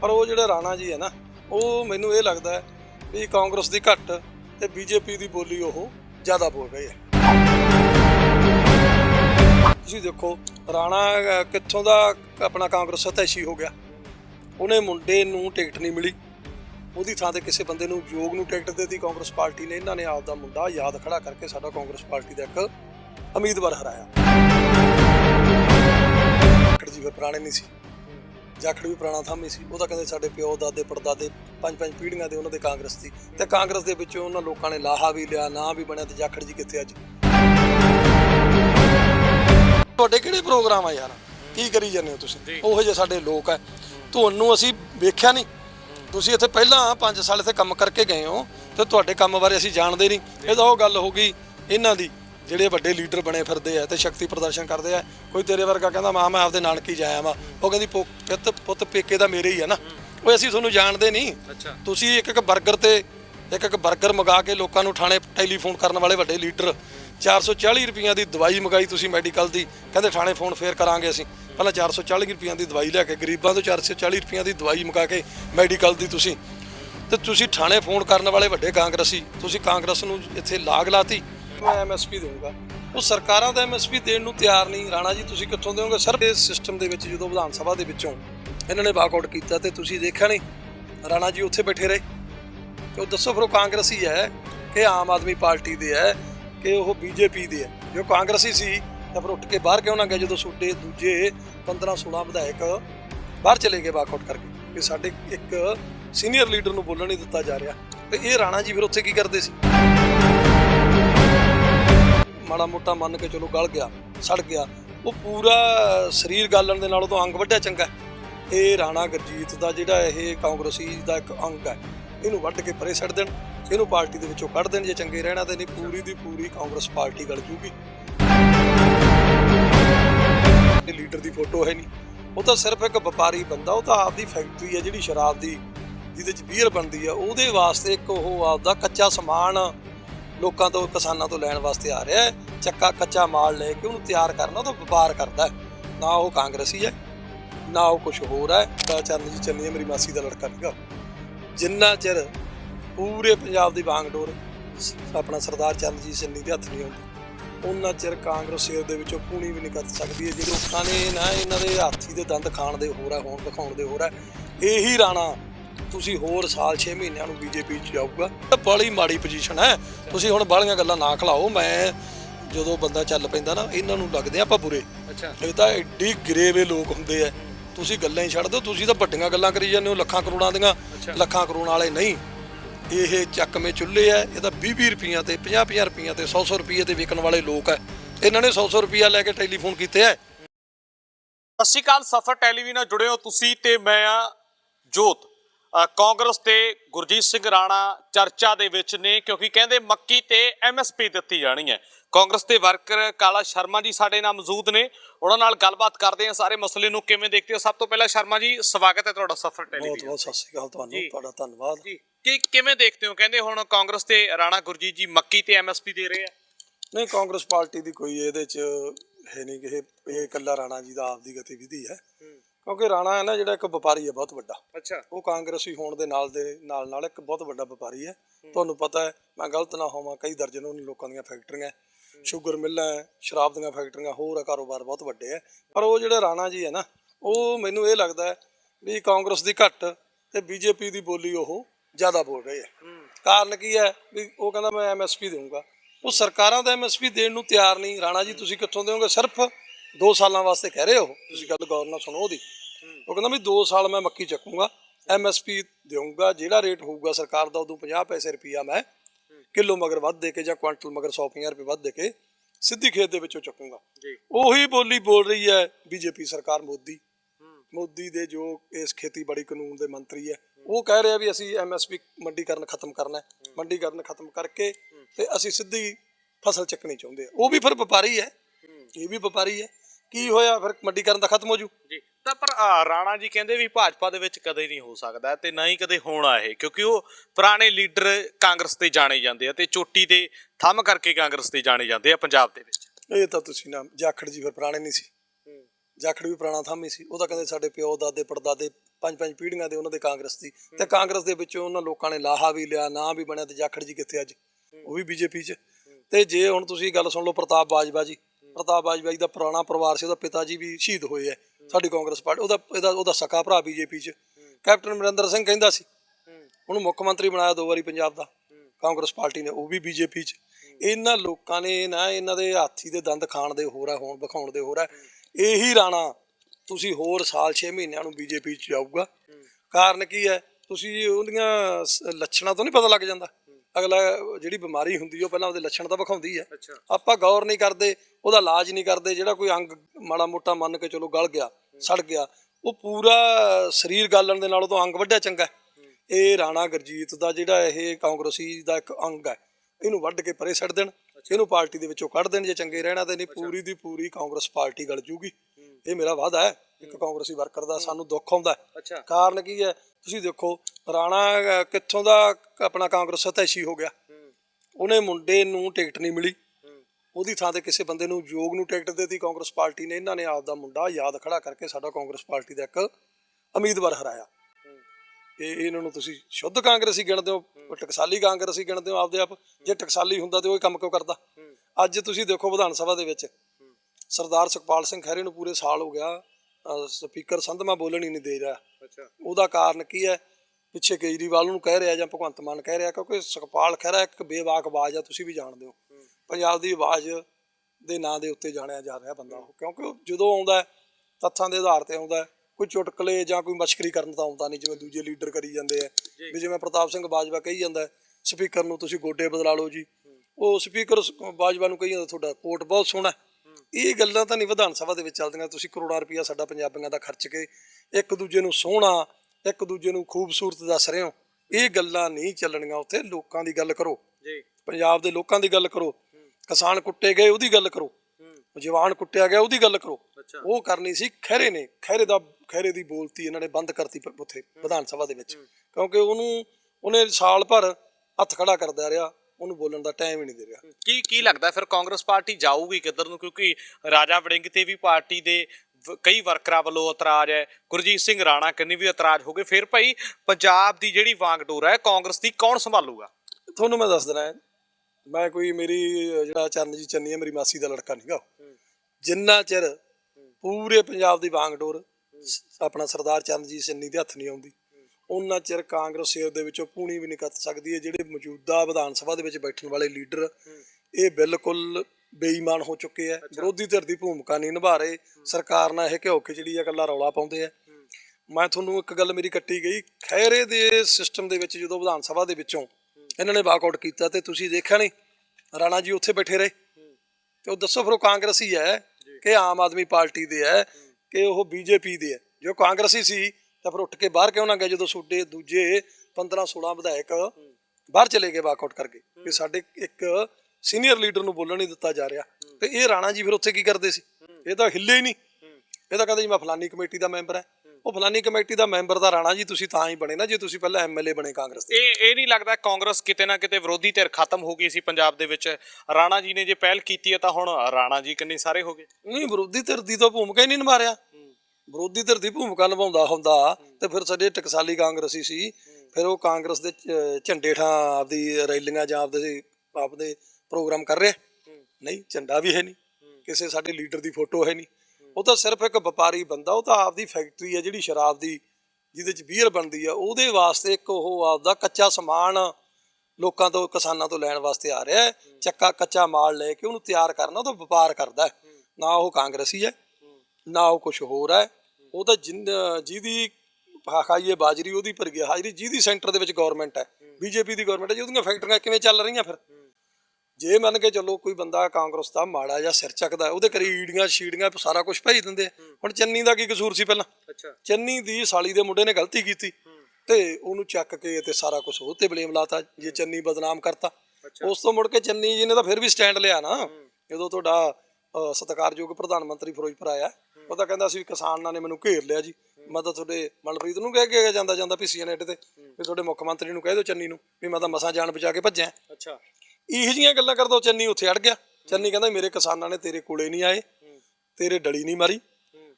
ਪਰ ਉਹ ਜਿਹੜੇ ਰਾਣਾ ਜੀ ਹੈ ਨਾ, ਉਹ ਮੈਨੂੰ ਇਹ ਲੱਗਦਾ ਹੈ ਵੀ ਕਾਂਗਰਸ ਦੀ ਘੱਟ ਤੇ ਬੀਜੇਪੀ ਦੀ ਬੋਲੀ ਉਹ ਜ਼ਿਆਦਾ ਬੋਲ ਰਹੇ ਹੈ। ਤੁਸੀਂ ਦੇਖੋ, ਰਾਣਾ ਕਿੱਥੋਂ ਦਾ ਆਪਣਾ ਕਾਂਗਰਸ ਹਤੈਸ਼ੀ ਹੋ ਗਿਆ? ਉਹਨੇ ਮੁੰਡੇ ਨੂੰ ਟਿਕਟ ਨਹੀਂ ਮਿਲੀ। ਉਹਦੀ ਥਾਂ ਤੇ ਕਿਸੇ ਬੰਦੇ ਨੂੰ ਯੋਗ ਨੂੰ ਟਿਕਟ ਦੇ ਦਿੱਤੀ, ਕਾਂਗਰਸ ਪਾਰਟੀ ਨੇ। ਇਹਨਾਂ ਨੇ ਆਪ ਦਾ ਮੁੰਡਾ ਯਾਦ ਖੜਾ ਕਰਕੇ ਸਾਡਾ ਕਾਂਗਰਸ ਪਾਰਟੀ ਦਾ ਇੱਕ ਉਮੀਦਵਾਰ ਹਰਾਇਆ। ਜਾਖੜ ਜੀ ਫਿਰ ਪੁਰਾਣੇ ਨਹੀਂ ਸੀ। ਜਾਖੜ ਵੀ ਪੁਰਾਣਾ ਥਾਂ ਹੀ ਸੀ। ਉਹ ਤਾਂ ਕਹਿੰਦੇ ਸਾਡੇ ਪਿਓ ਦਾਦੇ ਪੜਦਾਦੇ ਪੰਜ ਪੰਜ ਪੀੜ੍ਹੀਆਂ ਦੇ ਉਹਨਾਂ ਦੇ ਕਾਂਗਰਸ ਦੀ। ਤੇ ਕਾਂਗਰਸ ਦੇ ਵਿੱਚੋਂ ਉਹਨਾਂ ਲੋਕਾਂ ਨੇ ਲਾਹਾ ਵੀ ਲਿਆ ਨਾਂ ਵੀ ਬਣਿਆ ਤੇ ਜਾਖੜ ਜੀ ਕਿੱਥੇ ਅੱਜ? ਤੁਹਾਡੇ ਕਿਹੜੇ ਪ੍ਰੋਗਰਾਮ ਆ ਯਾਰ? ਕੀ ਕਰੀ ਜਾਂਦੇ ਹੋ ਤੁਸੀਂ? ਉਹੋ ਜਿਹੇ ਸਾਡੇ ਲੋਕ ਆ। ਤੁਹਾਨੂੰ ਅਸੀਂ ਵੇਖਿਆ ਨਹੀਂ। ਤੁਸੀਂ ਇੱਥੇ ਪਹਿਲਾਂ 5 ਸਾਲ ਇੱਥੇ ਕੰਮ ਕਰਕੇ ਗਏ ਹੋ ਤੇ ਤੁਹਾਡੇ ਕੰਮ ਬਾਰੇ ਅਸੀਂ ਜਾਣਦੇ ਨਹੀਂ। ਇਹ ਤਾਂ ਉਹ ਗੱਲ ਹੋ ਗਈ ਇਹਨਾਂ ਦੀ। ਜਿਹੜੇ ਵੱਡੇ ਲੀਡਰ ਬਣੇ ਫਿਰਦੇ ਆ ਤੇ ਸ਼ਕਤੀ ਪ੍ਰਦਰਸ਼ਨ ਕਰਦੇ ਆ ਕੋਈ ਤੇਰੇ ਵਰਗਾ ਕਹਿੰਦਾ ਮਾਂ ਮੈਂ ਆਪਦੇ ਨਾਨਕੀ ਜਾਇਆ ਵਾਂ ਉਹ ਕਹਿੰਦੀ ਪੁ- ਪੁੱਤ ਪੁੱਤ ਪੇਕੇ ਦਾ ਮੇਰੇ ਹੀ ਆ ਨਾ। ਉਹ ਅਸੀਂ ਤੁਹਾਨੂੰ ਜਾਣਦੇ ਨਹੀਂ। ਅੱਛਾ। ਤੁਸੀਂ ਇੱਕ ਇੱਕ 버ਗਰ ਤੇ ਇੱਕ ਇੱਕ 버ਗਰ ਮੰਗਾ ਕੇ ਲੋਕਾਂ ਨੂੰ ਥਾਣੇ ਟੈਲੀਫੋਨ ਕਰਨ ਵਾਲੇ ਵੱਡੇ ਲੀਡਰ 440 ਰੁਪਈਆਂ ਦੀ ਦਵਾਈ ਮੰਗਾਈ ਤੁਸੀਂ ਮੈਡੀਕਲ ਦੀ। ਕਹਿੰਦੇ ਥਾਣੇ ਫੋਨ ਫੇਰ ਕਰਾਂਗੇ ਅਸੀਂ। ਪਹਿਲਾਂ 440 ਰੁਪਈਆਂ ਦੀ ਦਵਾਈ ਲੈ ਕੇ ਗਰੀਬਾਂ ਤੋਂ 440 ਰੁਪਈਆਂ ਦੀ ਦਵਾਈ ਮੰਗਾ ਕੇ ਮੈਡੀਕਲ ਦੀ ਤੁਸੀਂ। ਤੇ ਤੁਸੀਂ ਥਾਣੇ ਫੋਨ ਕਰਨ ਵਾਲੇ ਵੱਡੇ ਕਾਂਗਰਸੀ ਤੁਸੀਂ ਕਾਂਗਰਸ ਨੂੰ ਇੱਥੇ ਲਾਗ ਲਾਤੀ। ਮੈਂ ਐਮਐਸਪੀ ਦੇਊਂਗਾ। ਉਹ ਸਰਕਾਰਾਂ ਦਾ ਐਮਐਸਪੀ ਦੇਣ ਨੂੰ ਤਿਆਰ ਨਹੀਂ। ਰਾਣਾ ਜੀ, ਤੁਸੀਂ ਕਿੱਥੋਂ ਦੇਵੋਗੇ ਸਰ, ਇਸ ਸਿਸਟਮ ਦੇ ਵਿੱਚ ਜਦੋਂ ਵਿਧਾਨ ਸਭਾ ਦੇ ਵਿੱਚੋਂ ਇਹਨਾਂ ਨੇ ਵਾਕਆਊਟ ਕੀਤਾ ਤੇ ਤੁਸੀਂ ਦੇਖਿਆ ਨਹੀਂ? ਰਾਣਾ ਜੀ ਉੱਥੇ ਬੈਠੇ ਰਹੇ। ਤੇ ਉਹ ਦੱਸੋ ਫਿਰ ਉਹ ਕਾਂਗਰਸੀ ਹੈ ਕਿ ਆਮ ਆਦਮੀ ਪਾਰਟੀ ਦੇ ਹੈ ਕਿ ਉਹ ਬੀਜੇਪੀ ਦੇ ਹੈ? ਜੋ ਕਾਂਗਰਸੀ ਸੀ, ਤਾਂ ਫਿਰ ਉੱਠ ਕੇ ਬਾਹਰ ਕਿਉਂ ਨਾ ਗਿਆ ਜਦੋਂ ਛੋਟੇ ਦੂਜੇ 15 16 ਵਿਧਾਇਕ ਬਾਹਰ ਚਲੇ ਗਏ ਵਾਕਆਊਟ ਕਰਕੇ? ਕਿ ਸਾਡੇ ਇੱਕ ਸੀਨੀਅਰ ਲੀਡਰ ਨੂੰ ਬੋਲਣ ਨਹੀਂ ਦਿੱਤਾ ਜਾ ਰਿਹਾ। ਤੇ ਇਹ ਰਾਣਾ ਜੀ ਫਿਰ ਉੱਥੇ ਕੀ ਕਰਦੇ ਸੀ? ਮਾੜਾ ਮੋਟਾ ਮੰਨ ਕੇ ਚਲੋ ਗਲ ਗਿਆ, ਸੜ ਗਿਆ। ਉਹ ਪੂਰਾ ਸਰੀਰ ਗਾਲਣ ਦੇ ਨਾਲੋਂ ਤਾਂ ਅੰਗ ਵੱਢਿਆ ਚੰਗਾ ਇਹ ਰਾਣਾ ਗੁਰਜੀਤ ਦਾ ਜਿਹੜਾ ਇਹ ਕਾਂਗਰਸੀ ਦਾ ਇੱਕ ਅੰਗ ਹੈ, ਇਹਨੂੰ ਵੱਢ ਕੇ ਪਰੇ ਛੱਡ ਦੇਣ, ਇਹਨੂੰ ਪਾਰਟੀ ਦੇ ਵਿੱਚੋਂ ਕੱਢ ਦੇਣ, ਜੇ ਚੰਗੇ ਰਹਿਣਾ ਤੇ ਨਹੀਂ ਪੂਰੀ ਦੀ ਪੂਰੀ ਕਾਂਗਰਸ ਪਾਰਟੀ ਗਲ ਜੂਗੀ। ਇਹ ਲੀਡਰ ਦੀ ਫੋਟੋ ਹੈ ਨਹੀਂ। ਉਹ ਤਾਂ ਸਿਰਫ ਇੱਕ ਵਪਾਰੀ ਬੰਦਾ, ਉਹ ਤਾਂ ਆਪਦੀ ਫੈਕਟਰੀ ਹੈ ਜਿਹੜੀ ਸ਼ਰਾਬ ਦੀ, ਜਿਹਦੇ ਚ ਬੀਅਰ ਬਣਦੀ ਆ ਉਹਦੇ ਵਾਸਤੇ ਇੱਕ ਉਹ ਆਪਦਾ ਕੱਚਾ ਸਮਾਨ ਲੋਕਾਂ ਤੋਂ, ਕਿਸਾਨਾਂ ਤੋਂ ਲੈਣ ਵਾਸਤੇ ਆ ਰਿਹਾ ਹੈ। ਚੱਕਾ ਕੱਚਾ ਮਾਲ ਲੈ ਕੇ ਉਹਨੂੰ ਤਿਆਰ ਕਰਨਾ ਉਹ ਤਾਂ ਵਪਾਰ ਕਰਦਾ ਨਾ ਉਹ ਕਾਂਗਰਸੀ ਹੈ, ਨਾ ਉਹ ਕੁਝ ਹੋਰ ਹੈ। ਤਾਂ ਚਰਨ ਜੀ ਚੰਨੀ ਮੇਰੀ ਮਾਸੀ ਦਾ ਲੜਕਾ ਨਿਕਾ ਜਿੰਨਾ ਚਿਰ ਪੂਰੇ ਪੰਜਾਬ ਦੀ ਵਾਂਗਡੋਰ ਆਪਣਾ ਸਰਦਾਰ ਚਰਨਜੀਤ ਚੰਨੀ ਦੇ ਹੱਥ ਨਹੀਂ ਆਉਂਦੀ, ਉਹਨਾਂ ਚਿਰ ਕਾਂਗਰਸ ਸਿਰ ਦੇ ਵਿੱਚੋਂ ਪੂਣੀ ਵੀ ਨਹੀਂ ਕਰ ਸਕਦੀ ਹੈ। ਜੇ ਲੋਕਾਂ ਨੇ ਨਾ ਇਹਨਾਂ ਦੇ ਹਾਥੀ ਦੇ ਦੰਦ ਖਾਣ ਦੇ ਹੋਰ ਹੈ, ਹੋਣ ਦਿਖਾਉਣ ਦੇ ਹੋਰ ਹੈ, ਇਹੀ ਰਾਣਾ ਤੁਸੀਂ ਹੋਰ ਸਾਲ 6 ਮਹੀਨਿਆਂ ਨੂੰ ਬੀਜੇਪੀ ਚ ਜਾਊਗਾ। ਤਾਂ ਬੜੀ ਮਾੜੀ ਪੋਜੀਸ਼ਨ ਹੈ। ਤੁਸੀਂ ਹੁਣ ਬਾਲੀਆਂ ਗੱਲਾਂ ਨਾ ਖਲਾਓ। ਮੈਂ ਜਦੋਂ ਬੰਦਾ ਚੱਲ ਪੈਂਦਾ ਨਾ ਇਹਨਾਂ ਨੂੰ ਲੱਗਦੇ ਆ ਆਪਾਂ ਬੁਰੇ। ਅੱਛਾ। ਇਹ ਤਾਂ ਐਡੀ ਗਰੇਵੇ ਲੋਕ ਹੁੰਦੇ ਆ। ਤੁਸੀਂ ਗੱਲਾਂ ਹੀ ਛੱਡ ਦਿਓ। ਤੁਸੀਂ ਤਾਂ ਵੱਡੀਆਂ ਗੱਲਾਂ ਕਰੀ ਜਾਂਦੇ ਹੋ ਲੱਖਾਂ ਕਰੋੜਾਂ ਦੀਆਂ। ਲੱਖਾਂ ਕਰੋੜਾਂ ਵਾਲੇ ਨਹੀਂ। ਇਹ ਚੱਕਵੇਂ ਚੁੱਲ੍ਹੇ ਆ। ਇਹ ਤਾਂ 20-20 ਰੁਪਈਆਂ ਤੇ 50-50 ਰੁਪਈਆਂ ਤੇ 100-100 ਰੁਪਈਏ ਤੇ ਵਿਕਣ ਵਾਲੇ ਲੋਕ ਆ। ਇਹਨਾਂ ਨੇ 100-100 ਰੁਪਈਆ ਲੈ ਕੇ ਟੈਲੀਫੋਨ ਕੀਤੇ ਆ। ਸਤਿ ਸ਼੍ਰੀ ਅਕਾਲ ਸਫਰ ਟੈਲੀਵਿਜ਼ਨ ਨਾਲ ਜੁੜੇ ਹੋ ਤੁਸੀਂ ਤੇ ਮੈਂ ਆ ਜੋਤ। ਕਾਂਗਰਸ ਤੇ ਗੁਰਜੀਤ ਸਿੰਘ ਰਾਣਾ ਚਰਚਾ ਦੇ ਵਿੱਚ ਨੇ ਕਿਉਂਕਿ ਕਹਿੰਦੇ ਮੱਕੀ ਤੇ ਐਮਐਸਪੀ ਦਿੱਤੀ ਜਾਣੀ ਹੈ। ਕਾਂਗਰਸ ਦੇ ਵਰਕਰ ਕਾਲਾ ਸ਼ਰਮਾ ਜੀ ਸਾਡੇ ਨਾਲ ਮੌਜੂਦ ਨੇ। ਉਹਨਾਂ ਨਾਲ ਗੱਲਬਾਤ ਕਰਦੇ ਹਾਂ ਸਾਰੇ ਮਸਲੇ ਨੂੰ ਕਿਵੇਂ ਦੇਖਦੇ ਹੋ? ਸਭ ਤੋਂ ਪਹਿਲਾਂ ਸ਼ਰਮਾ ਜੀ ਸਵਾਗਤ ਹੈ ਤੁਹਾਡਾ ਸਫਰ ਬਹੁਤ ਟੈਲੀਵਿਜ਼ਨ ਬਹੁਤ ਸਤਿ ਸ਼੍ਰੀ ਅਕਾਲ ਤੁਹਾਨੂੰ। ਤੁਹਾਡਾ ਧੰਨਵਾਦ। ਜੀ। ਕਿ ਕਿਵੇਂ ਦੇਖਦੇ ਹੋ? ਕਹਿੰਦੇ ਹੁਣ ਕਾਂਗਰਸ ਤੇ ਰਾਣਾ ਗੁਰਜੀਤ ਜੀ ਮੱਕੀ ਤੇ ਐਮਐਸਪੀ ਦੇ ਰਹੇ ਆ। ਨਹੀਂ ਕਾਂਗਰਸ ਪਾਰਟੀ ਦੀ ਕੋਈ ਇਹਦੇ ਚ ਹੈ ਨਹੀਂ ਕਿ ਇਹ ਇਕੱਲਾ ਰਾਣਾ ਜੀ ਦਾ ਆਪਦੀ ਗਤੀਵਿਧੀ ਹੈ। ਕਿਉਂਕਿ ਰਾਣਾ ਹੈ ਨਾ ਜਿਹੜਾ ਇੱਕ ਵਪਾਰੀ ਹੈ ਬਹੁਤ ਵੱਡਾ। ਅੱਛਾ। ਉਹ ਕਾਂਗਰਸੀ ਹੋਣ ਦੇ ਨਾਲ ਦੇ ਨਾਲ ਨਾਲ ਇੱਕ ਬਹੁਤ ਵੱਡਾ ਵਪਾਰੀ ਹੈ। ਤੁਹਾਨੂੰ ਪਤਾ ਹੈ ਮੈਂ ਗਲਤ ਨਾ ਹੋਵਾਂ ਕਈ ਦਰਜਨੋਂ ਲੋਕਾਂ ਦੀਆਂ ਫੈਕਟਰੀਆਂ ਸ਼ੂਗਰ ਮਿੱਲਾਂ ਹੈ, ਸ਼ਰਾਬ ਦੀਆਂ ਫੈਕਟਰੀਆਂ ਹੋਰ ਹੈ ਕਾਰੋਬਾਰ ਬਹੁਤ ਵੱਡੇ ਹੈ। ਪਰ ਉਹ ਜਿਹੜਾ ਰਾਣਾ ਜੀ ਹੈ ਨਾ ਉਹ ਮੈਨੂੰ ਇਹ ਲੱਗਦਾ ਹੈ ਵੀ ਕਾਂਗਰਸ ਦੀ ਘੱਟ ਤੇ ਬੀਜੇਪੀ ਦੀ ਬੋਲੀ ਉਹ ਜ਼ਿਆਦਾ ਬੋਲ ਰਹੇ ਹੈ। ਕਾਰਨ ਕੀ ਹੈ ਵੀ ਉਹ ਕਹਿੰਦਾ ਮੈਂ ਐਮਐਸਪੀ ਦੇਵਾਂਗਾ ਉਹ ਸਰਕਾਰਾਂ ਦਾ ਐਮਐਸਪੀ ਦੇਣ ਨੂੰ ਤਿਆਰ ਨਹੀਂ। ਰਾਣਾ ਜੀ ਤੁਸੀਂ ਕਿੱਥੋਂ ਦੇਵੋਗੇ ਸਿਰਫ 2 ਸਾਲਾਂ ਵਾਸਤੇ ਕਹਿ ਰਹੇ ਹੋ ਤੁਸੀਂ ਗੱਲ ਗੌਰ ਨਾਲ ਸੁਣੋ ਉਹਦੀ। ਉਹ ਕਹਿੰਦਾ ਵੀ 2 ਸਾਲ ਮੈਂ ਮੱਕੀ ਚੱਕੂੰਗਾ ਐਮਐਸਪੀ ਦੇਵਾਂਗਾ ਜਿਹੜਾ ਰੇਟ ਹੋਊਗਾ ਸਰਕਾਰ ਦਾ ਉਦੋਂ 50 ਪੈਸੇ ਰੁਪਈਆ ਮੈਂ ਕਿਲੋ ਮਗਰ ਵੱਧ ਦੇ ਕੇ ਜਾਂ ਕੁਆਂਟਲ ਮਗਰ 150 ਰੁਪਏ ਵੱਧ ਦੇ ਕੇ ਸਿੱਧੀ ਖੇਤ ਦੇ ਵਿੱਚੋਂ ਚੱਕੂੰਗਾ। ਉਹੀ ਬੋਲੀ ਬੋਲ ਰਹੀ ਹੈ ਬੀਜੇਪੀ ਸਰਕਾਰ ਮੋਦੀ। ਮੋਦੀ ਦੇ ਜੋ ਇਸ ਖੇਤੀਬਾੜੀ ਕਾਨੂੰਨ ਦੇ ਮੰਤਰੀ ਹੈ ਉਹ ਕਹਿ ਰਿਹਾ ਵੀ ਅਸੀਂ ਐਮਐਸਪੀ ਮੰਡੀਕਰਨ ਖਤਮ ਕਰਨਾ ਹੈ। ਮੰਡੀਕਰਨ ਖਤਮ ਕਰਕੇ ਤੇ ਅਸੀਂ ਸਿੱਧੀ ਫਸਲ ਚੱਕਣੀ ਚਾਹੁੰਦੇ ਆ ਉਹ ਵੀ ਫਿਰ ਵਪਾਰੀ ਹੈ ਇਹ ਵੀ ਵਪਾਰੀ ਹੈ। ਕੀ ਹੋਇਆ? ਫਿਰ ਮੰਡੀਕਰਨ ਤਾਂ ਖਤਮ ਹੋ ਜੂ। ਜੀ। ਤਾਂ ਪਰ ਅ, ਰਾਣਾ ਜੀ ਕਹਿੰਦੇ ਵੀ ਭਾਜਪਾ ਦੇ ਵਿੱਚ ਕਦੇ ਨਹੀਂ ਹੋ ਸਕਦਾ ਤੇ ਨਾ ਹੀ ਕਦੇ ਹੋਣਾ ਇਹ ਕਿਉਂਕਿ ਉਹ ਪੁਰਾਣੇ ਲੀਡਰ ਕਾਂਗਰਸ ਤੇ ਜਾਣੇ ਜਾਂਦੇ ਆ ਤੇ ਚੋਟੀ ਦੇ ਥੰਮ ਕਰਕੇ ਕਾਂਗਰਸ ਤੇ ਜਾਣੇ ਜਾਂਦੇ ਆ ਪੰਜਾਬ ਦੇ ਵਿੱਚ। ਇਹ ਤਾਂ ਤੁਸੀਂ ਨਾ ਜਾਖੜ ਜੀ ਫਿਰ ਪੁਰਾਣੇ ਨਹੀਂ ਸੀ। ਜਾਖੜ ਵੀ ਪੁਰਾਣਾ ਥਾਂ ਹੀ ਸੀ। ਉਹ ਤਾਂ ਕਹਿੰਦੇ ਸਾਡੇ ਪਿਓ ਦਾਦੇ ਪੜਦਾਦੇ ਪੰਜ ਪੰਜ ਪੀੜ੍ਹੀਆਂ ਦੇ ਉਹਨਾਂ ਦੇ ਕਾਂਗਰਸ ਦੀ। ਤੇ ਕਾਂਗਰਸ ਦੇ ਵਿੱਚੋਂ ਉਹਨਾਂ ਲੋਕਾਂ ਨੇ ਲਾਹਾ ਵੀ ਲਿਆ ਨਾ ਵੀ ਬਣਿਆ ਤੇ ਜਾਖੜ ਜੀ ਕਿੱਥੇ ਅੱਜ? ਉਹ ਵੀ ਬੀਜੇਪੀ 'ਚ। ਤੇ ਜੇ ਹੁਣ ਤੁਸੀਂ ਗੱਲ ਸੁਣ ਲਓ ਪ੍ਰਤਾਪ ਬਾਜਵਾ ਜੀ ਪ੍ਰਤਾਪ ਬਾਜਵਾ ਜੀ ਦਾ ਪੁਰਾਣਾ ਪਰਿਵਾਰ ਸੀ, ਉਹਦਾ ਪਿਤਾ ਜੀ ਵੀ ਸ਼ਹੀਦ ਹੋਏ ਹੈ ਸਾਡੀ ਕਾਂਗਰਸ ਪਾਰਟੀ, ਉਹਦਾ, ਇਹਦਾ, ਉਹਦਾ ਸਕਾ ਭਰਾ ਬੀਜੇਪੀ 'ਚ। ਕੈਪਟਨ ਅਮਰਿੰਦਰ ਸਿੰਘ ਕਹਿੰਦਾ ਸੀ, ਉਹਨੂੰ ਮੁੱਖ ਮੰਤਰੀ ਬਣਾਇਆ ਦੋ ਵਾਰੀ ਪੰਜਾਬ ਦਾ, ਕਾਂਗਰਸ ਪਾਰਟੀ ਨੇ, ਉਹ ਵੀ ਬੀਜੇਪੀ 'ਚ। ਇਹਨਾਂ ਲੋਕਾਂ ਨੇ ਨਾ, ਇਹਨਾਂ ਦੇ ਹਾਥੀ ਦੇ ਦੰਦ ਖਾਣ ਦੇ ਹੋਰ ਆ, ਹੋਣ, ਵਿਖਾਉਣ ਦੇ ਹੋਰ ਆ। ਇਹੀ ਰਾਣਾ, ਤੁਸੀਂ ਹੋਰ ਸਾਲ 6 ਮਹੀਨਿਆਂ ਨੂੰ ਬੀਜੇਪੀ 'ਚ ਜਾਊਗਾ। ਕਾਰਨ ਕੀ ਹੈ? ਤੁਸੀਂ ਉਹਦੀਆਂ ਲੱਛਣਾਂ ਤੋਂ ਨਹੀਂ ਪਤਾ ਲੱਗ ਜਾਂਦਾ। ਅਗਲਾ ਜਿਹੜੀ ਬਿਮਾਰੀ ਹੁੰਦੀ ਉਹ ਪਹਿਲਾਂ ਉਹਦੇ ਲੱਛਣ ਤਾਂ ਵਿਖਾਉਂਦੀ ਹੈ ਆਪਾਂ ਗੌਰ ਨਹੀਂ ਕਰਦੇ ਉਹਦਾ ਇਲਾਜ ਨਹੀਂ ਕਰਦੇ ਜਿਹੜਾ ਕੋਈ ਅੰਗ ਮਾੜਾ ਮੋਟਾ ਮੰਨ ਕੇ ਚਲੋ ਗਲ ਗਿਆ ਸੜ ਗਿਆ ਉਹ ਪੂਰਾ ਸਰੀਰ ਗਾਲਣ ਦੇ ਨਾਲੋਂ ਤਾਂ ਅੰਗ ਵੱਡਾ ਚੰਗਾ। ਇਹ ਰਾਣਾ ਗੁਰਜੀਤ ਦਾ ਜਿਹੜਾ ਇਹ ਕਾਂਗਰਸੀ ਦਾ ਇੱਕ ਅੰਗ ਹੈ। ਇਹਨੂੰ ਵੱਢ ਕੇ ਪਰੇ ਛੱਡ ਦੇਣ ਇਹਨੂੰ ਪਾਰਟੀ ਦੇ ਵਿੱਚੋਂ ਕੱਢ ਦੇਣ ਜੇ ਚੰਗੇ ਰਹਿਣਾ ਤੇ ਨਹੀਂ ਪੂਰੀ ਦੀ ਪੂਰੀ ਕਾਂਗਰਸ ਪਾਰਟੀ ਗਲ ਜੂਗੀ। ਇਹ ਮੇਰਾ ਵਾਅਦਾ ਹੈ ਇੱਕ ਕਾਂਗਰਸੀ ਵਰਕਰ ਦਾ ਸਾਨੂੰ ਦੁੱਖ ਆਉਂਦਾ ਕਾਰਨ ਕੀ ਹੈ? ਤੁਸੀਂ ਦੇਖੋ ਰਾਣਾ ਕਿੱਥੋਂ ਦਾ ਆਪਣਾ ਕਾਂਗਰਸ ਹਤੈਸ਼ੀ ਹੋ ਗਿਆ। ਉਹਨੇ ਮੁੰਡੇ ਨੂੰ ਟਿਕਟ ਨਹੀਂ ਮਿਲੀ। ਉਹਦੀ ਥਾਂ ਤੇ ਕਿਸੇ ਬੰਦੇ ਨੂੰ ਯੋਗ ਨੂੰ ਟਿਕਟ ਦਿੱਤੀ। ਕਾਂਗਰਸ ਪਾਰਟੀ ਨੇ ਇਹਨਾਂ ਨੇ ਆਪ ਦਾ ਮੁੰਡਾ ਯਾਦ ਖੜਾ ਕਰਕੇ ਸਾਡਾ ਕਾਂਗਰਸ ਪਾਰਟੀ ਦਾ ਇੱਕ ਉਮੀਦਵਾਰ ਹਰਾਇਆ। ਇਹ ਇਹਨਾਂ ਨੂੰ ਤੁਸੀਂ ਸ਼ੁੱਧ ਕਾਂਗਰਸੀ ਗਿਣਦੇ ਹੋ ਟਕਸਾਲੀ ਕਾਂਗਰਸੀ ਗਿਣਦੇ ਹੋ ਆਪਦੇ ਆਪ। ਜੇ ਟਕਸਾਲੀ ਹੁੰਦਾ ਤੇ ਉਹ ਕੰਮ ਕਿਉਂ ਕਰਦਾ? ਅੱਜ ਤੁਸੀਂ ਦੇਖੋ ਵਿਧਾਨ ਸਭਾ ਦੇ ਵਿੱਚ। ਸਰਦਾਰ ਸੁਖਪਾਲ ਸਿੰਘ ਖਹਿਰੇ ਨੂੰ ਪੂਰੇ ਸਾਲ ਹੋ ਗਿਆ। ਸਪੀਕਰ ਸੰਧਮਾ ਬੋਲਣ ਹੀ ਨਹੀਂ ਦੇ ਰਿਹਾ। ਅੱਛਾ। ਉਹਦਾ ਕਾਰਨ ਕੀ ਹੈ? ਪਿੱਛੇ ਕੇਜਰੀਵਾਲ ਨੂੰ ਕਹਿ ਰਿਹਾ ਜਾਂ ਭਗਵੰਤ ਮਾਨ ਕਹਿ ਰਿਹਾ ਕਿਉਂਕਿ ਸੁਖਪਾਲ ਖਹਿਰਾ ਇੱਕ ਬੇਵਾਕ ਆਵਾਜ਼ ਆ ਤੁਸੀਂ ਵੀ ਜਾਣਦੇ ਹੋ। ਪੰਜਾਬ ਦੀ ਆਵਾਜ਼ ਦੇ ਨਾਂ ਦੇ ਉੱਤੇ ਜਾਣਿਆ ਜਾ ਰਿਹਾ ਬੰਦਾ ਉਹ ਕਿਉਂਕਿ ਉਹ ਜਦੋਂ ਆਉਂਦਾ ਤੱਥਾਂ ਦੇ ਆਧਾਰ ਤੇ ਆਉਂਦਾ ਕੋਈ ਚੁਟਕਲੇ ਜਾਂ ਕੋਈ ਮਸ਼ਕਰੀ ਕਰਨ ਤਾਂ ਆਉਂਦਾ ਨਹੀਂ ਜਿਵੇਂ ਦੂਜੇ ਲੀਡਰ ਕਰੀ ਜਾਂਦੇ ਆ ਵੀ ਜਿਵੇਂ ਪ੍ਰਤਾਪ ਸਿੰਘ ਬਾਜਵਾ ਕਹੀ ਜਾਂਦਾ ਸਪੀਕਰ ਨੂੰ ਤੁਸੀਂ ਗੋਡੇ ਬਦਲਾ ਲਓ ਜੀ। ਉਹ ਸਪੀਕਰ ਬਾਜਵਾ ਨੂੰ ਕਹੀ ਜਾਂਦਾ ਤੁਹਾਡਾ ਕੋਟ ਬਹੁਤ ਸੋਹਣਾ। ਇਹ ਗੱਲਾਂ ਤਾਂ ਨਹੀਂ ਵਿਧਾਨ ਸਭਾ ਦੇ ਵਿੱਚ ਚੱਲਦੀਆਂ ਤੁਸੀਂ ਕਰੋੜਾਂ ਰੁਪਇਆ ਸਾਡਾ ਪੰਜਾਬੀਆਂ ਦਾ ਖਰਚ ਕੇ ਇੱਕ ਦੂਜੇ ਨੂੰ ਸੋਹਣਾ ਇੱਕ ਦੂਜੇ ਨੂੰ ਖੂਬਸੂਰਤ ਦੱਸ ਰਹੇ ਹੋ। ਇਹ ਗੱਲਾਂ ਨਹੀਂ ਚੱਲਣੀਆਂ ਉੱਥੇ। ਲੋਕਾਂ ਦੀ ਗੱਲ ਕਰੋ। ਜੀ। ਪੰਜਾਬ ਦੇ ਲੋਕਾਂ ਦੀ ਗੱਲ ਕਰੋ। ਕਿਸਾਨ ਕੁੱਟੇ ਗਏ ਉਹਦੀ ਗੱਲ ਕਰੋ। ਜਵਾਨ ਕੁੱਟਿਆ ਗਿਆ ਉਹਦੀ ਗੱਲ ਕਰੋ। ਉਹ ਕਰਨੀ ਸੀ ਖਹਿਰੇ ਨੇ। ਖਹਿਰੇ ਦਾ ਖਹਿਰੇ ਦੀ ਬੋਲਤੀ ਇਹਨਾਂ ਨੇ ਬੰਦ ਕਰਤੀ ਉੱਥੇ ਵਿਧਾਨ ਸਭਾ ਦੇ ਵਿੱਚ। ਕਿਉਂਕਿ ਉਹਨੂੰ ਉਹਨੇ ਸਾਲ ਭਰ ਹੱਥ ਖੜਾ ਕਰਦਾ ਰਿਹਾ। ਉਹਨੂੰ ਬੋਲਣ ਦਾ ਟਾਈਮ ਹੀ ਨਹੀਂ ਦੇ ਰਿਹਾ। ਕੀ ਕੀ ਲੱਗਦਾ ਫਿਰ ਕਾਂਗਰਸ ਪਾਰਟੀ ਜਾਊਗੀ ਕਿੱਧਰ ਨੂੰ? ਕਿਉਂਕਿ ਰਾਜਾ ਵੜਿੰਗ ਤੇ ਵੀ ਪਾਰਟੀ ਦੇ ਕਈ ਵਰਕਰਾਂ ਵੱਲੋਂ ਇਤਰਾਜ਼ ਹੈ। ਗੁਰਜੀਤ ਸਿੰਘ ਰਾਣਾ ਕੰਨੀ ਵੀ ਇਤਰਾਜ਼ ਹੋ ਗਏ ਫਿਰ ਭਾਈ ਪੰਜਾਬ ਦੀ ਜਿਹੜੀ ਵਾਂਗਡੋਰ ਹੈ ਕਾਂਗਰਸ ਦੀ ਕੌਣ ਸੰਭਾਲੂਗਾ? ਤੁਹਾਨੂੰ ਮੈਂ ਦੱਸ ਦੇਣਾ ਮੈਂ ਕੋਈ ਮੇਰੀ ਜਿਹੜਾ ਚਰਨਜੀਤ ਚੰਨੀ ਹੈ ਮੇਰੀ ਮਾਸੀ ਦਾ ਲੜਕਾ ਨਹੀਂਗਾ ਜਿੰਨਾ ਚਿਰ ਪੂਰੇ ਪੰਜਾਬ ਦੀ ਬਾਗਡੋਰ ਸ- ਆਪਣਾ ਸਰਦਾਰ ਚਰਨਜੀਤ ਚੰਨੀ ਦੇ ਹੱਥ ਨਹੀਂ ਆਉਂਦੀ ਉਹਨਾਂ ਚਿਰ ਕਾਂਗਰਸ ਸਿਰ ਦੇ ਵਿੱਚੋਂ ਪੂਣੀ ਵੀ ਨਹੀਂ ਕੱਤ ਸਕਦੀ ਹੈ ਜਿਹੜੇ ਮੌਜੂਦਾ ਵਿਧਾਨ ਸਭਾ ਦੇ ਵਿੱਚ ਬੈਠਣ ਵਾਲੇ ਲੀਡਰ ਇਹ ਬਿਲਕੁਲ ਬੇਈਮਾਨ ਹੋ ਚੁੱਕੇ ਆ ਵਿਰੋਧੀ ਧਿਰ ਦੀ ਭੂਮਿਕਾ ਨਹੀਂ ਨਿਭਾ ਰਹੇ ਸਰਕਾਰ ਨਾਲ ਇਹ ਘਿਓ ਖਿਚੜੀ ਆ ਇਕੱਲਾ ਰੌਲਾ ਪਾਉਂਦੇ ਆ। ਮੈਂ ਤੁਹਾਨੂੰ ਇੱਕ ਗੱਲ ਮੇਰੀ ਕੱਟੀ ਗਈ ਖੈਰੇ ਦੇ ਸਿਸਟਮ ਦੇ ਵਿੱਚ ਜਦੋਂ ਵਿਧਾਨ ਸਭਾ ਦੇ ਵਿੱਚੋਂ ਇਹਨਾਂ ਨੇ ਵਾਕਆਊਟ ਕੀਤਾ ਤੇ ਤੁਸੀਂ ਦੇਖਿਆ ਨਹੀਂ ਰਾਣਾ ਜੀ ਉੱਥੇ ਬੈਠੇ ਰਹੇ। ਤੇ ਉਹ ਦੱਸੋ ਫਿਰ ਉਹ ਕਾਂਗਰਸੀ ਹੈ ਕਿ ਆਮ ਆਦਮੀ ਪਾਰਟੀ ਦੇ ਹੈ ਕਿ ਉਹ ਬੀਜੇਪੀ ਦੇ ਹੈ? ਜੋ ਕਾਂਗਰਸੀ ਸੀ ਤਾਂ ਫਿਰ ਉੱਠ ਕੇ ਬਾਹਰ ਕਿਉਂ ਨਾ ਗਏ ਜਦੋਂ ਛੋਟੇ ਦੂਜੇ 15 16 ਵਿਧਾਇਕ ਬਾਹਰ ਚਲੇ ਗਏ ਵਾਕਆਊਟ ਕਰਕੇ? ਵੀ ਸਾਡੇ ਇੱਕ ਸੀਨੀਅਰ ਲੀਡਰ ਨੂੰ ਬੋਲਣ ਨਹੀਂ ਦਿੱਤਾ ਜਾ ਰਿਹਾ। ਤੇ ਇਹ ਰਾਣਾ ਜੀ ਫਿਰ ਉੱਥੇ ਕੀ ਕਰਦੇ ਸੀ? ਇਹ ਤਾਂ ਹਿੱਲੇ ਹੀ ਨਹੀਂ। ਇਹ ਤਾਂ ਕਹਿੰਦੇ ਜੀ ਮੈਂ ਫਲਾਨੀ ਕਮੇਟੀ ਦਾ ਮੈਂਬਰ ਹੈ। ਉਹ ਫਲਾਨੀ ਕਮੇਟੀ ਦਾ ਮੈਂਬਰ ਦਾ ਰਾਣਾ ਜੀ ਤੁਸੀਂ ਤਾਂ ਹੀ ਬਣੇ ਨਾ ਜੇ ਤੁਸੀਂ ਪਹਿਲਾਂ ਐਮਐਲਏ ਬਣੇ ਕਾਂਗਰਸ ਦੇ। ਇਹ ਇਹ ਨਹੀਂ ਲੱਗਦਾ ਕਾਂਗਰਸ ਕਿਤੇ ਨਾ ਕਿਤੇ ਵਿਰੋਧੀ ਧਿਰ ਖਤਮ ਹੋ ਗਈ ਸੀ ਪੰਜਾਬ ਦੇ ਵਿੱਚ। ਰਾਣਾ ਜੀ ਨੇ ਜੇ ਪਹਿਲ ਕੀਤੀ ਹੈ ਤਾਂ ਹੁਣ ਰਾਣਾ ਜੀ ਕਿੰਨੇ ਸਾਰੇ ਹੋ ਗਏ? ਨਹੀਂ ਵਿਰੋਧੀ ਧਿਰ ਦੀ ਤਾਂ ਭੂਮਿਕਾ ਹੀ ਨਹੀਂ ਨਿਭਾ ਰਿਹਾ ਵਿਰੋਧੀ ਧਿਰ ਦੀ ਭੂਮਿਕਾ ਨਿਭਾਉਂਦਾ ਹੁੰਦਾ ਤੇ ਫਿਰ ਸਾਡੇ ਟਕਸਾਲੀ ਕਾਂਗਰਸੀ ਸੀ। ਫਿਰ ਉਹ ਕਾਂਗਰਸ ਦੇ ਝੰਡੇ ਠਾਂ ਆਪਦੀ ਰੈਲੀਆਂ ਜਾਂ ਆਪਦੇ ਆਪਦੇ ਪ੍ਰੋਗਰਾਮ ਕਰ ਰਿਹਾ। ਨਹੀਂ ਝੰਡਾ ਵੀ ਹੈ ਨਹੀਂ। ਕਿਸੇ ਸਾਡੇ ਲੀਡਰ ਦੀ ਫੋਟੋ ਹੈ ਨਹੀਂ। ਉਹ ਤਾਂ ਸਿਰਫ ਇੱਕ ਵਪਾਰੀ ਬੰਦਾ ਉਹ ਤਾਂ ਆਪਦੀ ਫੈਕਟਰੀ ਹੈ ਜਿਹੜੀ ਸ਼ਰਾਬ ਦੀ ਜਿਹਦੇ ਚ ਬੀਅਰ ਬਣਦੀ ਆ ਉਹਦੇ ਵਾਸਤੇ ਇੱਕ ਉਹ ਆਪਦਾ ਕੱਚਾ ਸਮਾਨ ਲੋਕਾਂ ਤੋਂ ਕਿਸਾਨਾਂ ਤੋਂ ਲੈਣ ਵਾਸਤੇ ਆ ਰਿਹਾ ਹੈ। ਚੱਕਾ ਕੱਚਾ ਮਾਲ ਲੈ ਕੇ ਉਹਨੂੰ ਤਿਆਰ ਕਰਨਾ ਉਹ ਤਾਂ ਵਪਾਰ ਕਰਦਾ। ਨਾ ਉਹ ਕਾਂਗਰਸੀ ਹੈ ਨਾ ਉਹ ਕੁਝ ਹੋਰ ਹੈ। ਉਹ ਤਾਂ ਜਿੰਨ- ਜਿਹਦੀ ਖਾਈਏ ਬਾਜਰੀ ਉਹਦੀ ਪਰ ਗਿਆ ਹਾਜ਼ਰੀ ਜਿਹਦੀ ਸੈਂਟਰ ਦੇ ਵਿੱਚ ਗਵਰਨਮੈਂਟ ਹੈ। ਬੀਜੇਪੀ ਦੀ ਗਵਰਨਮੈਂਟ ਹੈ ਜੀ ਉਹਦੀਆਂ ਫੈਕਟਰੀਆਂ ਕਿਵੇਂ ਚੱਲ ਰਹੀਆਂ ਫਿਰ? ਜੇ ਮੰਨ ਕੇ ਚੱਲੋ ਕੋਈ ਬੰਦਾ ਕਾਂਗਰਸ ਦਾ ਮਾੜਾ ਜਾਂ ਸਿਰ ਚੱਕਦਾ ਉਹਦੇ ਕਰੀ ਈੜੀਆਂ ਛੀੜੀਆਂ ਸਾਰਾ ਕੁਝ ਭੇਜ ਦਿੰਦੇ। ਹੁਣ ਚੰਨੀ ਦਾ ਕੀ ਕਸੂਰ ਸੀ ਪਹਿਲਾਂ? ਅੱਛਾ। ਚੰਨੀ ਦੀ ਸਾਲੀ ਦੇ ਮੁੰਡੇ ਨੇ ਗਲਤੀ ਕੀਤੀ ਤੇ ਉਹਨੂੰ ਚੱਕ ਕੇ ਤੇ ਸਾਰਾ ਕੁਝ ਉਹ ਤੇ ਬਲੇਮ ਲਾਤਾ ਜੇ ਚੰਨੀ ਬਦਨਾਮ ਕਰਤਾ। ਉਸ ਤੋਂ ਮੁੜ ਕੇ ਚੰਨੀ ਜੀ ਨੇ ਤਾਂ ਫਿਰ ਵੀ ਸਟੈਂਡ ਲਿਆ ਨਾ। ਜਦੋਂ ਤੁਹਾਡਾ ਸਤਿਕਾਰਯੋਗ ਪ੍ਰਧਾਨ ਮੰਤਰੀ ਫਿਰੋਜ਼ਪੁਰ ਆਇਆ ਉਹ ਤਾਂ ਕਹਿੰਦਾ ਸੀ ਕਿਸਾਨਾਂ ਨੇ ਮੈਨੂੰ ਘੇਰ ਲਿਆ ਜੀ। ਮੈਂ ਤਾਂ ਤੁਹਾਡੇ ਮਨਪ੍ਰੀਤ ਨੂੰ ਕਹਿ ਕੇ ਜਾਂਦਾ ਜਾਂਦਾ ਪੀਸੀਐਨ ਨੈਟ ਤੇ ਵੀ ਤੁਹਾਡੇ ਮੁੱਖ ਮੰਤਰੀ ਨੂੰ ਕਹਿ ਦਿਓ ਚੰਨੀ ਨੂੰ ਵੀ ਮੈਂ ਤਾਂ ਮਸਾਂ ਜਾਨ ਬਚਾ ਕੇ ਭੱਜਿਆ। ਅੱਛਾ। ਇਹੋ ਜਿਹੀਆਂ ਗੱਲਾਂ ਕਰਦਾ ਉਹ ਚੰਨੀ ਉੱਥੇ ਅੜ ਗਿਆ। ਚੰਨੀ ਕਹਿੰਦਾ ਮੇਰੇ ਕਿਸਾਨਾਂ ਨੇ ਤੇਰੇ ਕੋਲੇ ਨਹੀਂ ਆਏ, ਤੇਰੇ ਡਲੀ ਨਹੀਂ ਮਾਰੀ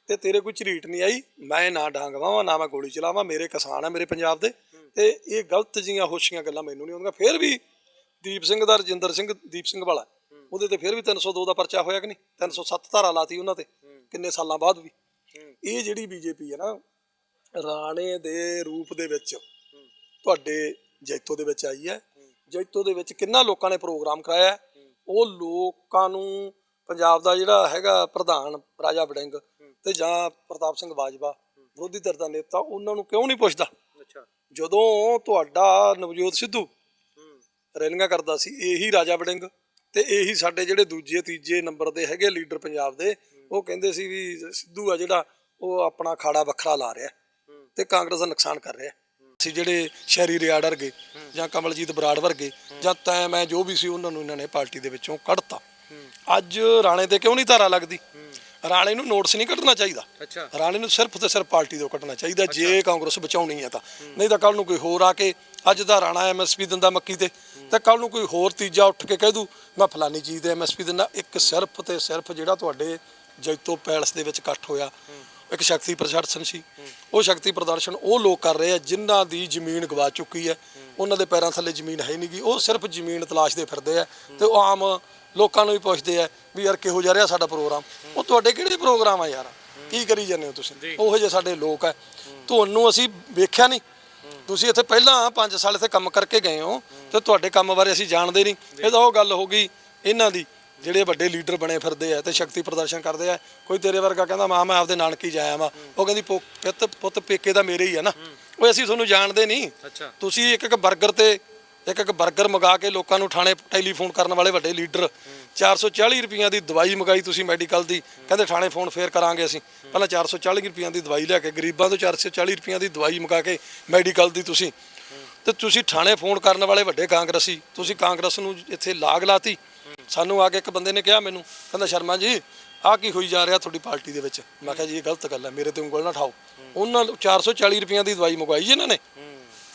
ਤੇ ਤੇਰੇ ਕੋਈ ਝਰੀਟ ਨਹੀਂ ਆਈ। ਮੈਂ ਨਾ ਡਾਂਗ ਵਾਵਾਂ, ਨਾ ਮੈਂ ਗੋਲੀ ਚਲਾਵਾਂ, ਮੇਰੇ ਕਿਸਾਨ ਆ ਮੇਰੇ ਪੰਜਾਬ ਦੇ। ਤੇ ਇਹ ਗਲਤ ਜੀਆਂ ਹੋਸ਼ੀਆਂ ਗੱਲਾਂ ਮੈਨੂੰ ਨਹੀਂ ਆਉਂਦੀਆਂ। ਫਿਰ ਵੀ ਦੀਪ ਸਿੰਘ ਦਾ ਰਜਿੰਦਰ ਸਿੰਘ, ਦੀਪ ਸਿੰਘ ਵਾਲਾ, ਉਹਦੇ ਤੇ ਫਿਰ ਵੀ 302 ਦਾ ਪਰਚਾ ਹੋਇਆ ਕਿ ਨਹੀਂ? 307 ਧਾਰਾ ਲਾਤੀ ਉਹਨਾਂ ਤੇ, ਕਿੰਨੇ ਸਾਲਾਂ ਬਾਅਦ ਵੀ। ਇਹ ਜਿਹੜੀ ਬੀਜੇਪੀ ਹੈ ਨਾ, ਰਾਣੇ ਦੇ ਰੂਪ ਦੇ ਵਿੱਚ, ਤੁਹਾਡੇ ਜੈਤੋ ਦੇ ਵਿੱਚ ਆਈ ਹੈ। ਜੈਤੋ ਦੇ ਵਿੱਚ ਕਿੰਨਾ ਲੋਕਾਂ ਨੇ ਪ੍ਰੋਗਰਾਮ ਕਰਾਇਆ ਹੈ? ਉਹ ਲੋਕਾਂ ਨੂੰ ਪੰਜਾਬ ਦਾ ਜਿਹੜਾ ਹੈਗਾ ਪ੍ਰਧਾਨ ਰਾਜਾ ਵੜਿੰਗ ਤੇ ਜਾਂ ਪ੍ਰਤਾਪ ਸਿੰਘ ਬਾਜਵਾ ਵਿਰੋਧੀ ਧਿਰ ਦਾ ਨੇਤਾ ਉਹਨਾਂ ਨੂੰ ਕਿਉਂ ਨਹੀਂ ਪੁੱਛਦਾ? ਅੱਛਾ। ਜਦੋਂ ਤੁਹਾਡਾ ਨਵਜੋਤ ਸਿੱਧੂ ਰੈਲੀਆਂ ਕਰਦਾ ਸੀ ਇਹੀ ਰਾਜਾ ਵੜਿੰਗ ਤੇ ਇਹੀ ਸਾਡੇ ਜਿਹੜੇ ਦੂਜੇ ਤੀਜੇ ਨੰਬਰ ਦੇ ਹੈਗੇ ਲੀਡਰ ਪੰਜਾਬ ਦੇ ਉਹ ਕਹਿੰਦੇ ਸੀ ਵੀ ਸਿੱਧੂ ਆ ਜਿਹੜਾ ਉਹ ਆਪਣਾ ਖਾੜਾ ਵੱਖਰਾ ਲਾ ਰਿਹਾ ਤੇ ਕਾਂਗਰਸ ਦਾ ਨੁਕਸਾਨ ਕਰ ਰਿਹਾ ਸੀ ਜਿਹੜੇ ਸ਼ਹਿਰੀ ਰਿਆੜ ਵਰਗੇ ਜਾਂ ਕਮਲਜੀਤ ਬਰਾੜ ਵਰਗੇ ਜਾਂ ਤੈ ਮੈਂ ਜੋ ਵੀ ਸੀ ਉਹਨਾਂ ਨੂੰ ਇਹਨਾਂ ਨੇ ਪਾਰਟੀ ਦੇ ਵਿੱਚੋਂ ਕੱਢਤਾ। ਅੱਜ ਰਾਣੇ ਤੇ ਕਿਉਂ ਨਹੀਂ ਧਾਰਾ ਲੱਗਦੀ? ਰਾਣੇ ਨੂੰ ਨੋਟਿਸ ਨਹੀਂ ਕੱਢਣਾ ਚਾਹੀਦਾ। ਰਾਣੇ ਨੂੰ ਸਿਰਫ ਤੇ ਸਿਰਫ ਪਾਰਟੀ ਤੋਂ ਕੱਢਣਾ ਚਾਹੀਦਾ ਜੇ ਕਾਂਗਰਸ ਬਚਾਉਣੀ ਹੈ ਤਾਂ। ਨਹੀਂ ਤਾਂ ਕੱਲ ਨੂੰ ਕੋਈ ਹੋਰ ਆ ਕੇ ਅੱਜ ਦਾ ਰਾਣਾ ਐਮਐਸਪੀ ਦਿੰਦਾ ਮੱਕੀ ਤੇ ਤੇ ਕੱਲ ਨੂੰ ਕੋਈ ਹੋਰ ਤੀਜਾ ਉੱਠ ਕੇ ਕਹਿ ਦੂ ਮੈਂ ਫਲਾਨੀ ਚੀਜ਼ ਤੇ ਐਮਐਸਪੀ ਦਿੰਦਾ ਇੱਕ ਸਿਰਫ ਤੇ ਸਿਰਫ ਜਿਹੜਾ ਤੁਹਾਡੇ ਜੈਤੋ ਪੈਲਸ ਦੇ ਵਿੱਚ ਇਕੱਠ ਹੋਇਆ ਇੱਕ ਸ਼ਕਤੀ ਪ੍ਰਦਰਸ਼ਨ ਸੀ। ਉਹ ਸ਼ਕਤੀ ਪ੍ਰਦਰਸ਼ਨ ਉਹ ਲੋਕ ਕਰ ਰਹੇ ਆ ਜਿਨ੍ਹਾਂ ਦੀ ਜ਼ਮੀਨ ਗਵਾ ਚੁੱਕੀ ਹੈ। ਉਹਨਾਂ ਦੇ ਪੈਰਾਂ ਥੱਲੇ ਜ਼ਮੀਨ ਹੈ ਨਹੀਂਗੀ ਉਹ ਸਿਰਫ ਜ਼ਮੀਨ ਤਲਾਸ਼ਦੇ ਫਿਰਦੇ ਆ ਤੇ ਉਹ ਆਮ ਲੋਕਾਂ ਨੂੰ ਵੀ ਪੁੱਛਦੇ ਆ ਵੀ ਯਾਰ ਕਿਹੋ ਜਿਹਾ ਰਿਹਾ ਸਾਡਾ ਪ੍ਰੋਗਰਾਮ। ਉਹ ਤੁਹਾਡੇ ਕਿਹੜੇ ਪ੍ਰੋਗਰਾਮ ਆ ਯਾਰ? ਕੀ ਕਰੀ ਜਾਂਦੇ ਹੋ ਤੁਸੀਂ? ਉਹੋ ਜਿਹੇ ਸਾਡੇ ਲੋਕ ਆ। ਤੁਹਾਨੂੰ ਅਸੀਂ ਵੇਖਿਆ ਨਹੀਂ। ਤੁਸੀਂ ਇੱਥੇ ਪਹਿਲਾਂ 5 ਸਾਲ ਇੱਥੇ ਕੰਮ ਕਰਕੇ ਗਏ ਹੋ ਤੇ ਤੁਹਾਡੇ ਕੰਮ ਬਾਰੇ ਅਸੀਂ ਜਾਣਦੇ ਨਹੀਂ। ਇਹ ਤਾਂ ਉਹ ਗੱਲ ਹੋ ਗਈ ਇਹਨਾਂ ਦੀ। ਜਿਹੜੇ ਵੱਡੇ ਲੀਡਰ ਬਣੇ ਫਿਰਦੇ ਆ ਤੇ ਸ਼ਕਤੀ ਪ੍ਰਦਰਸ਼ਨ ਕਰਦੇ ਆ ਕੋਈ ਤੇਰੇ ਵਰਗਾ ਕਹਿੰਦਾ ਮਾਂ ਮੈਂ ਆਪਦੇ ਨਾਨਕੀ ਜਾਇਆ ਵਾਂ। ਉਹ ਕਹਿੰਦੀ ਪੁ- ਪੁੱਤ ਪੁੱਤ ਪੇਕੇ ਦਾ ਮੇਰੇ ਹੀ ਆ ਨਾ। ਉਹ ਅਸੀਂ ਤੁਹਾਨੂੰ ਜਾਣਦੇ ਨਹੀਂ। ਅੱਛਾ। ਤੁਸੀਂ ਇੱਕ ਇੱਕ 버ਗਰ ਤੇ ਇੱਕ ਇੱਕ 버ਗਰ ਮੰਗਾ ਕੇ ਲੋਕਾਂ ਨੂੰ ਥਾਣੇ ਟੈਲੀਫੋਨ ਕਰਨ ਵਾਲੇ ਵੱਡੇ ਲੀਡਰ 440 ਰੁਪਈਆਂ ਦੀ ਦਵਾਈ ਮੰਗਾਈ ਤੁਸੀਂ ਮੈਡੀਕਲ ਦੀ। ਕਹਿੰਦੇ ਥਾਣੇ ਫੋਨ ਫੇਰ ਕਰਾਂਗੇ ਅਸੀਂ। ਪਹਿਲਾਂ 440 ਰੁਪਈਆਂ ਦੀ ਦਵਾਈ ਲਿਆ ਕੇ ਗਰੀਬਾਂ ਤੋਂ 440 ਰੁਪਈਆਂ ਦੀ ਦਵਾਈ ਮੰਗਾ ਕੇ ਮੈਡੀਕਲ ਦੀ ਤੁਸੀਂ। ਤੇ ਤੁਸੀਂ ਥਾਣੇ ਫੋਨ ਕਰਨ ਵਾਲੇ ਵੱਡੇ ਕਾਂਗਰਸੀ ਤੁਸੀਂ ਕਾਂਗਰਸ ਨੂੰ ਇੱਥੇ ਲਾਗ ਲਾਤੀ। ਸਾਨੂੰ ਆ ਕੇ ਇੱਕ ਬੰਦੇ ਨੇ ਕਿਹਾ ਮੈਨੂੰ ਕਹਿੰਦਾ ਸ਼ਰਮਾ ਜੀ ਆਹ ਕੀ ਹੋਈ ਜਾ ਰਿਹਾ ਤੁਹਾਡੀ ਪਾਰਟੀ ਦੇ ਵਿੱਚ? ਮੈਂ ਕਿਹਾ ਜੀ ਇਹ ਗਲਤ ਗੱਲ ਹੈ ਮੇਰੇ ਤੇ ਉਂਗਲ ਨਾ ਠਾਓ। ਉਹਨਾਂ ਨੂੰ 440 ਰੁਪਈਆਂ ਦੀ ਦਵਾਈ ਮੰਗਵਾਈ ਜੀ ਇਹਨਾਂ ਨੇ।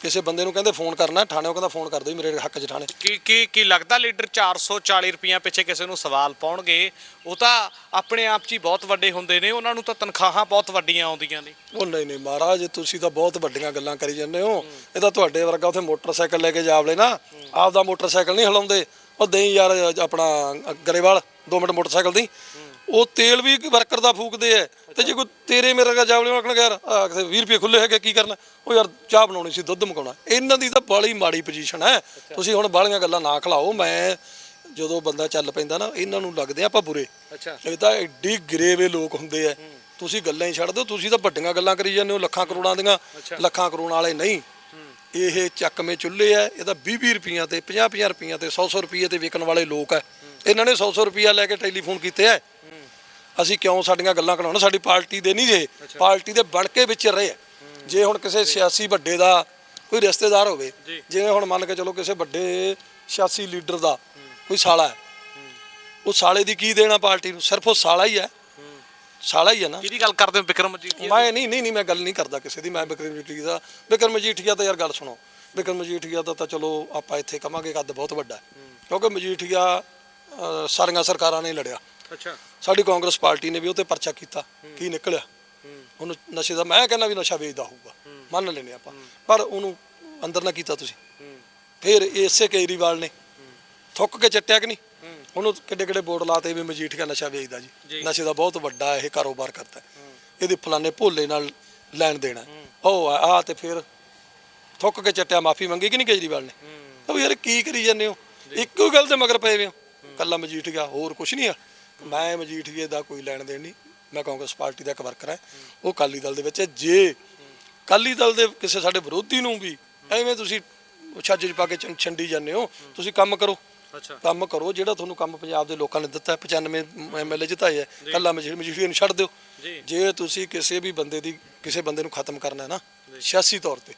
ਕਿਸੇ ਬੰਦੇ ਨੂੰ ਕਹਿੰਦੇ ਫੋਨ ਕਰਨਾ ਥਾਣੇ ਉਹ ਕਹਿੰਦਾ ਫੋਨ ਕਰ ਦਿਓ ਮੇਰੇ ਹੱਕ 'ਚ ਥਾਣੇ। ਕੀ ਕੀ ਕੀ ਲੱਗਦਾ ਲੀਡਰ 440 ਰੁਪਈਆ ਪਿੱਛੇ ਕਿਸੇ ਨੂੰ ਸਵਾਲ ਪਾਉਣਗੇ? ਉਹ ਤਾਂ ਆਪਣੇ ਆਪ 'ਚ ਹੀ ਬਹੁਤ ਵੱਡੇ ਹੁੰਦੇ ਨੇ ਉਹਨਾਂ ਨੂੰ ਤਾਂ ਤਨਖਾਹਾਂ ਬਹੁਤ ਵੱਡੀਆਂ ਆਉਂਦੀਆਂ ਨੇ। ਉਹ ਨਹੀਂ ਨਹੀਂ ਮਹਾਰਾਜ ਤੁਸੀਂ ਤਾਂ ਬਹੁਤ ਵੱਡੀਆਂ ਗੱਲਾਂ ਕਰੀ ਜਾਂਦੇ ਹੋ। ਇਹ ਤਾਂ ਤੁਹਾਡੇ ਵਰਗਾ ਉੱਥੇ ਮੋਟਰਸਾਈਕਲ ਲੈ ਕੇ ਜਾਵਲੇ ਨਾ। ਆਪਦਾ ਮੋਟਰਸਾਈਕਲ ਨਹੀਂ ਹਲਾਉਂਦੇ। ਉਹ ਦੇਈ ਯਾਰ ਆਪਣਾ ਗਰੇਵਾਲ 2 ਮਿੰਟ ਮੋਟਰਸਾਈਕਲ ਦੀ ਉਹ ਤੇਲ ਵੀ ਵਰਕਰ ਦਾ ਫੂਕਦੇ ਐ। ਤੇ ਜੇ ਕੋਈ ਤੇਰੇ ਮੇਰੇ ਵਰਗਾ ਜਾਵਲੇ ਨੂੰ ਆਖਣ ਯਾਰ ਆਹ ਕਿਤੇ 20 ਰੁਪਏ ਖੁੱਲੇ ਹੈਗੇ ਕੀ ਕਰਨਾ? ਉਹ ਯਾਰ ਚਾਹ ਬਣਾਉਣੀ ਸੀ ਦੁੱਧ ਮਕਾਉਣਾ ਇਹਨਾਂ ਦੀ ਤਾਂ ਬਾਲੀ ਮਾੜੀ ਪੋਜੀਸ਼ਨ ਹੈ ਤੁਸੀਂ ਹੁਣ ਬਾਲੀਆਂ ਗੱਲਾਂ ਨਾ ਖਲਾਓ। ਮੈਂ ਜਦੋਂ ਬੰਦਾ ਚੱਲ ਪੈਂਦਾ ਨਾ ਇਹਨਾਂ ਨੂੰ ਲੱਗਦੇ ਆ ਆਪਾਂ ਬੁਰੇ। ਅੱਛਾ। ਇਹ ਤਾਂ ਐਡੀ ਗਰੇਵੇ ਲੋਕ ਹੁੰਦੇ ਆ ਤੁਸੀਂ ਗੱਲਾਂ ਹੀ ਛੱਡ ਦਿਓ। ਤੁਸੀਂ ਤਾਂ ਵੱਡੀਆਂ ਗੱਲਾਂ ਕਰੀ ਜਾਂਦੇ ਹੋ ਲੱਖਾਂ ਕਰੋੜਾਂ ਦੀਆਂ। ਲੱਖਾਂ ਕਰੋੜਾਂ ਵਾਲੇ ਨਹੀਂ। ਇਹ ਚੱਕਵੇਂ ਚੁੱਲ੍ਹੇ ਆ ਇਹਦਾ 20-20 ਰੁਪਈਆਂ ਤੇ 50-50 ਰੁਪਈਆਂ ਤੇ 100-100 ਰੁਪਈਏ ਤੇ ਵਿਕਣ ਵਾਲੇ ਲੋਕ ਆ। ਇਹਨਾਂ ਨੇ 100-100 ਰੁਪਈਆ ਲੈ ਕੇ ਟੈਲੀਫੋਨ ਕੀਤੇ ਆ। ਅਸੀਂ ਕਿਉਂ ਸਾਡੀਆਂ ਗੱਲਾਂ ਕਰਾਉਣਾ? ਸਾਡੀ ਪਾਰਟੀ ਦੇ ਨਹੀਂ ਜੇ ਪਾਰਟੀ ਦੇ ਬਣ ਕੇ ਵਿੱਚ ਰਹੇ ਆ। ਜੇ ਹੁਣ ਕਿਸੇ ਸਿਆਸੀ ਵੱਡੇ ਦਾ ਕੋਈ ਰਿਸ਼ਤੇਦਾਰ ਹੋਵੇ ਜਿਵੇਂ ਹੁਣ ਮੰਨ ਕੇ ਚਲੋ ਕਿਸੇ ਵੱਡੇ ਸਿਆਸੀ ਲੀਡਰ ਦਾ ਕੋਈ ਸਾਲਾ ਹੈ ਉਹ ਸਾਲੇ ਦੀ ਕੀ ਦੇਣਾ ਪਾਰਟੀ ਨੂੰ? ਸਿਰਫ ਉਹ ਸਾਲਾ ਹੀ ਹੈ ਸਾਲਾ ਹੀ ਹੈ ਨਾ। ਕਿਹਦੀ ਗੱਲ ਕਰਦੇ ਹੋ ਵਿਕਰਮ ਮਜੀਠੀਆ ਮੈਂ ਨਹੀਂ ਨਹੀਂ ਨਹੀਂ ਮੈਂ ਗੱਲ ਨਹੀਂ ਕਰਦਾ ਕਿਸੇ ਦੀ ਮੈਂ ਬਿਕਰਮ ਮਜੀਠੀਆ ਦਾ ਬਿਕਰਮ ਮਜੀਠੀਆ ਤਾਂ ਯਾਰ ਗੱਲ ਸੁਣੋ। ਬਿਕਰਮ ਮਜੀਠੀਆ ਦਾ ਤਾਂ ਚਲੋ ਆਪਾਂ ਇੱਥੇ ਕਵਾਂਗੇ ਕੱਦ ਬਹੁਤ ਵੱਡਾ ਹੈ। ਕਿਉਂਕਿ ਮਜੀਠੀਆ ਅਹ, ਸਾਰੀਆਂ ਸਰਕਾਰਾਂ ਨੇ ਲੜਿਆ। ਅੱਛਾ। ਸਾਡੀ ਕਾਂਗਰਸ ਪਾਰਟੀ ਨੇ ਵੀ ਉਹ ਤੇ ਪਰਚਾ ਕੀਤਾ ਕੀ ਨਿਕਲਿਆ। ਉਹਨੂੰ ਨਸ਼ੇ ਦਾ ਮੈਂ ਕਹਿੰਦਾ ਵੀ ਨਸ਼ਾ ਵੇਚਦਾ ਹੋਊਗਾ। ਮੰਨ ਲੈਨੇ ਆਪਾਂ। ਪਰ ਉਹਨੂੰ ਅੰਦਰ ਨਾ ਕੀਤਾ ਤੁਸੀਂ। ਫਿਰ ਇਸੇ ਕੇਜਰੀਵਾਲ ਨੇ। ਥੁੱਕ ਕੇ ਚੱਟਿਆ ਕਿ ਨਹੀਂ? ਉਹਨੂੰ ਕਿੱਡੇ ਕਿੱਡੇ ਬੋਰਡ ਲਾਤੇ ਵੀ ਮਜੀਠੀਆ ਨਸ਼ਾ ਵੇਚਦਾ ਜੀ। ਨਸ਼ੇ ਦਾ ਬਹੁਤ ਵੱਡਾ ਇਹ ਕਾਰੋਬਾਰ ਕਰਦਾ। ਇਹਦੇ ਫਲਾਣੇ ਭੋਲੇ ਨਾਲ ਲੈਣ ਦੇਣਾ ਉਹ ਆ ਤੇ ਫਿਰ ਥੁੱਕ ਕੇ ਚੱਟਿਆ ਮਾਫੀ ਮੰਗੀ ਕਿ ਨਹੀਂ ਕੇਜਰੀਵਾਲ ਨੇ? ਉਹ ਯਾਰ ਕੀ ਕਰੀ ਜਾਂਦੇ ਹੋ? ਇੱਕੋ ਗੱਲ ਦੇ ਮਗਰ ਪਏ ਵੇ ਹੋ। ਕੱਲਾ ਮਜੀਠੀਆ ਹੋਰ ਕੁਝ ਨਹੀਂ ਆ। ਮੈਂ ਮਜੀਠੀਏ ਦਾ ਕੋਈ ਲੈਣ ਦੇਣ ਨਹੀਂ। ਮੈਂ ਕਾਂਗਰਸ ਪਾਰਟੀ ਦਾ ਇੱਕ ਵਰਕਰ ਹਾਂ। ਉਹ ਕਾਲੀ ਦਲ ਦੇ ਵਿੱਚ ਹੈ। ਜੇ ਕਾਲੀ ਦਲ ਦੇ ਕਿਸੇ ਸਾਡੇ ਵਿਰੋਧੀ ਨੂੰ ਵੀ ਐਵੇਂ ਤੁਸੀਂ ਛੱਜ 'ਚ ਪਾ ਕੇ ਛੰਡੀ ਜਾਂਦੇ ਹੋ। ਤੁਸੀਂ ਕੰਮ ਕਰੋ। ਕੰਮ ਕਰੋ ਜਿਹੜਾ ਤੁਹਾਨੂੰ ਕੰਮ ਪੰਜਾਬ ਦੇ ਲੋਕਾਂ ਨੇ ਦਿੱਤਾ ਹੈ 95 ਐਮਐਲਏ ਜਿਤਾਏ ਹੈ ਕੱਲਾ ਮਜੀਠੀਏ ਨੂੰ ਛੱਡ ਦਿਓ। ਜੀ। ਤੁਸੀਂ ਕਿਸੇ ਵੀ ਬੰਦੇ ਦੀ ਕਿਸੇ ਬੰਦੇ ਨੂੰ ਖਤਮ ਕਰਨਾ ਹੈ ਨਾ ਸਿਆਸੀ ਤੌਰ ਤੇ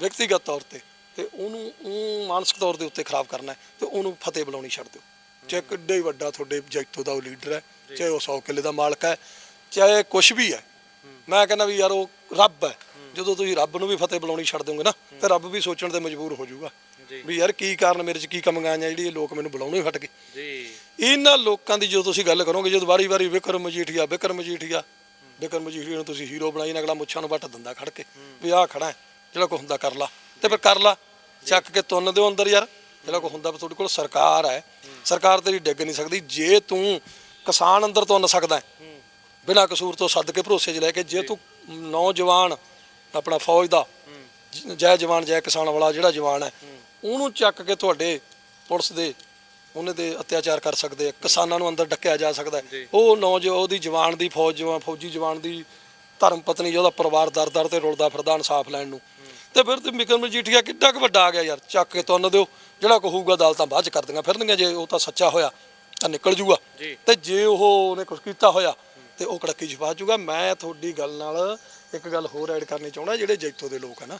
ਵਿਅਕਤੀਗਤ ਤੌਰ ਤੇ ਤੇ ਉਹਨੂੰ ਉਹ ਮਾਨਸਿਕ ਤੌਰ ਦੇ ਉੱਤੇ ਖਰਾਬ ਕਰਨਾ ਹੈ ਤੇ ਉਹਨੂੰ ਫਤਿਹ ਬੁਲਾਉਣੀ ਛੱਡ ਦਿਓ। ਚਾਹੇ ਕਿੱਡਾ ਹੀ ਵੱਡਾ ਤੁਹਾਡੇ ਜੈਤੋ ਦਾ ਉਹ ਲੀਡਰ ਹੈ ਚਾਹੇ ਉਹ 100 ਕਿੱਲੇ ਦਾ ਮਾਲਕ ਹੈ ਚਾਹੇ ਕੁਝ ਵੀ ਹੈ। ਮੈਂ ਕਹਿੰਦਾ ਵੀ ਯਾਰ ਉਹ ਰੱਬ ਹੈ। ਜਦੋਂ ਤੁਸੀਂ ਰੱਬ ਨੂੰ ਵੀ ਫਤਿਹ ਬੁਲਾਉਣੀ ਛੱਡ ਦੋਗੇ ਨਾ ਤੇ ਰੱਬ ਵੀ ਸੋਚਣ ਤੇ ਮਜਬੂਰ ਹੋ ਜਾਊਗਾ। ਵੀ ਯਾਰ ਕੀ ਕਾਰਨ ਮੇਰੇ 'ਚ ਕੀ ਕਮੀਆਂ ਆਈਆਂ ਜਿਹੜੀ ਇਹ ਲੋਕ ਮੈਨੂੰ ਬੁਲਾਉਣੋਂ ਹੀ ਹਟ ਗਏ। ਜੀ। ਇਹਨਾਂ ਲੋਕਾਂ ਦੀ ਜਦੋਂ ਤੁਸੀਂ ਗੱਲ ਕਰੋਗੇ ਜਦੋਂ ਵਾਰੀ-ਵਾਰੀ ਵਿਕਰਮ ਮਜੀਠੀਆ ਵਿਕਰਮ ਮਜੀਠੀਆ ਬਿਕਰਮ ਮਜੀਠੀਆ ਨੂੰ ਤੁਸੀਂ ਹੀਰੋ ਬਣਾਈ ਨਾ ਅਗਲਾ ਮੁੱਛਾਂ ਨੂੰ ਵੱਟ ਦਿੰਦਾ ਖੜ ਕੇ ਵੀ ਆਹ ਖੜਾ ਜਿਹੜਾ ਕੋ ਹੁੰਦਾ ਕਰ ਲਾ। ਤੇ ਫਿਰ ਕਰ ਲਾ ਚੱਕ ਕੇ ਤੁੰਨ ਦਿਓ ਅੰਦਰ ਯਾਰ ਜਿਹੜਾ ਕੋ ਹੁੰਦਾ ਤੁਹਾਡੇ ਕੋਲ ਸਰਕਾਰ ਹੈ ਸਰਕਾਰ ਤੇਰੀ ਡਿੱਗ ਨਹੀਂ ਸਕਦੀ। ਜੇ ਤੂੰ ਕਿਸਾਨ ਅੰਦਰ ਤੁੰਨ ਸਕਦਾ ਬਿਨਾਂ ਕਸੂਰ ਤੋਂ ਸੱਦ ਕੇ ਭਰੋਸੇ 'ਚ ਲੈ ਕੇ ਜੇ। ਤੂੰ ਨੌਜਵਾਨ ਆਪਣਾ ਫੌਜ ਦਾ ਜੈ ਜਵਾਨ ਜੈ ਕਿਸਾਨ ਵਾਲਾ ਜਿਹੜਾ ਜਵਾਨ ਹੈ ਉਹਨੂੰ ਚੱਕ ਕੇ ਤੁਹਾਡੇ ਪੁਲਿਸ ਦੇ ਉਹਨੇ ਤੇ ਅਤਿਆਚਾਰ ਕਰ ਸਕਦੇ ਆ ਕਿਸਾਨਾਂ ਨੂੰ ਅੰਦਰ ਡੱਕਿਆ ਜਾ ਸਕਦਾ ਹੈ। ਉਹ ਨੌਜਵਾਨ ਉਹਦੀ ਜਵਾਨ ਦੀ ਫੌਜ ਜਵਾਨ ਫੌਜੀ ਜਵਾਨ ਦੀ ਧਰਮ ਪਤਨੀ ਉਹਦਾ ਪਰਿਵਾਰ ਦਰ ਦਰ ਤੇ ਰੁਲਦਾ ਫਿਰਦਾ ਇਨਸਾਫ ਲੈਣ ਨੂੰ। ਤੇ ਫਿਰ ਤੇ ਬਿਕਰਮ ਮਜੀਠੀਆ ਕਿੱਡਾ ਕੁ ਵੱਡਾ ਆ ਗਿਆ ਯਾਰ ਚੱਕ ਕੇ ਤੁੰਨ ਦਿਓ। ਜਿਹੜਾ ਕਹੂਗਾ ਅਦਾਲਤਾਂ ਬਾਅਦ ਚ ਕਰ ਦਿੰਦੀਆਂ ਫਿਰਨਗੀਆਂ ਜੇ ਉਹ ਤਾਂ ਸੱਚਾ ਹੋਇਆ ਤਾਂ ਨਿਕਲ ਜੂਗਾ। ਜੀ। ਤੇ ਜੇ ਉਹ ਉਹਨੇ ਕੁਝ ਕੀਤਾ ਹੋਇਆ ਤੇ ਉਹ ਕੜਕੀ ਛਪਾ ਜੂਗਾ। ਮੈਂ ਤੁਹਾਡੀ ਗੱਲ ਨਾਲ ਇੱਕ ਗੱਲ ਹੋਰ ਐਡ ਕਰਨੀ ਚਾਹੁੰਦਾ ਜਿਹੜੇ ਜੈਤੋ ਦੇ ਲੋਕ ਆ ਨਾ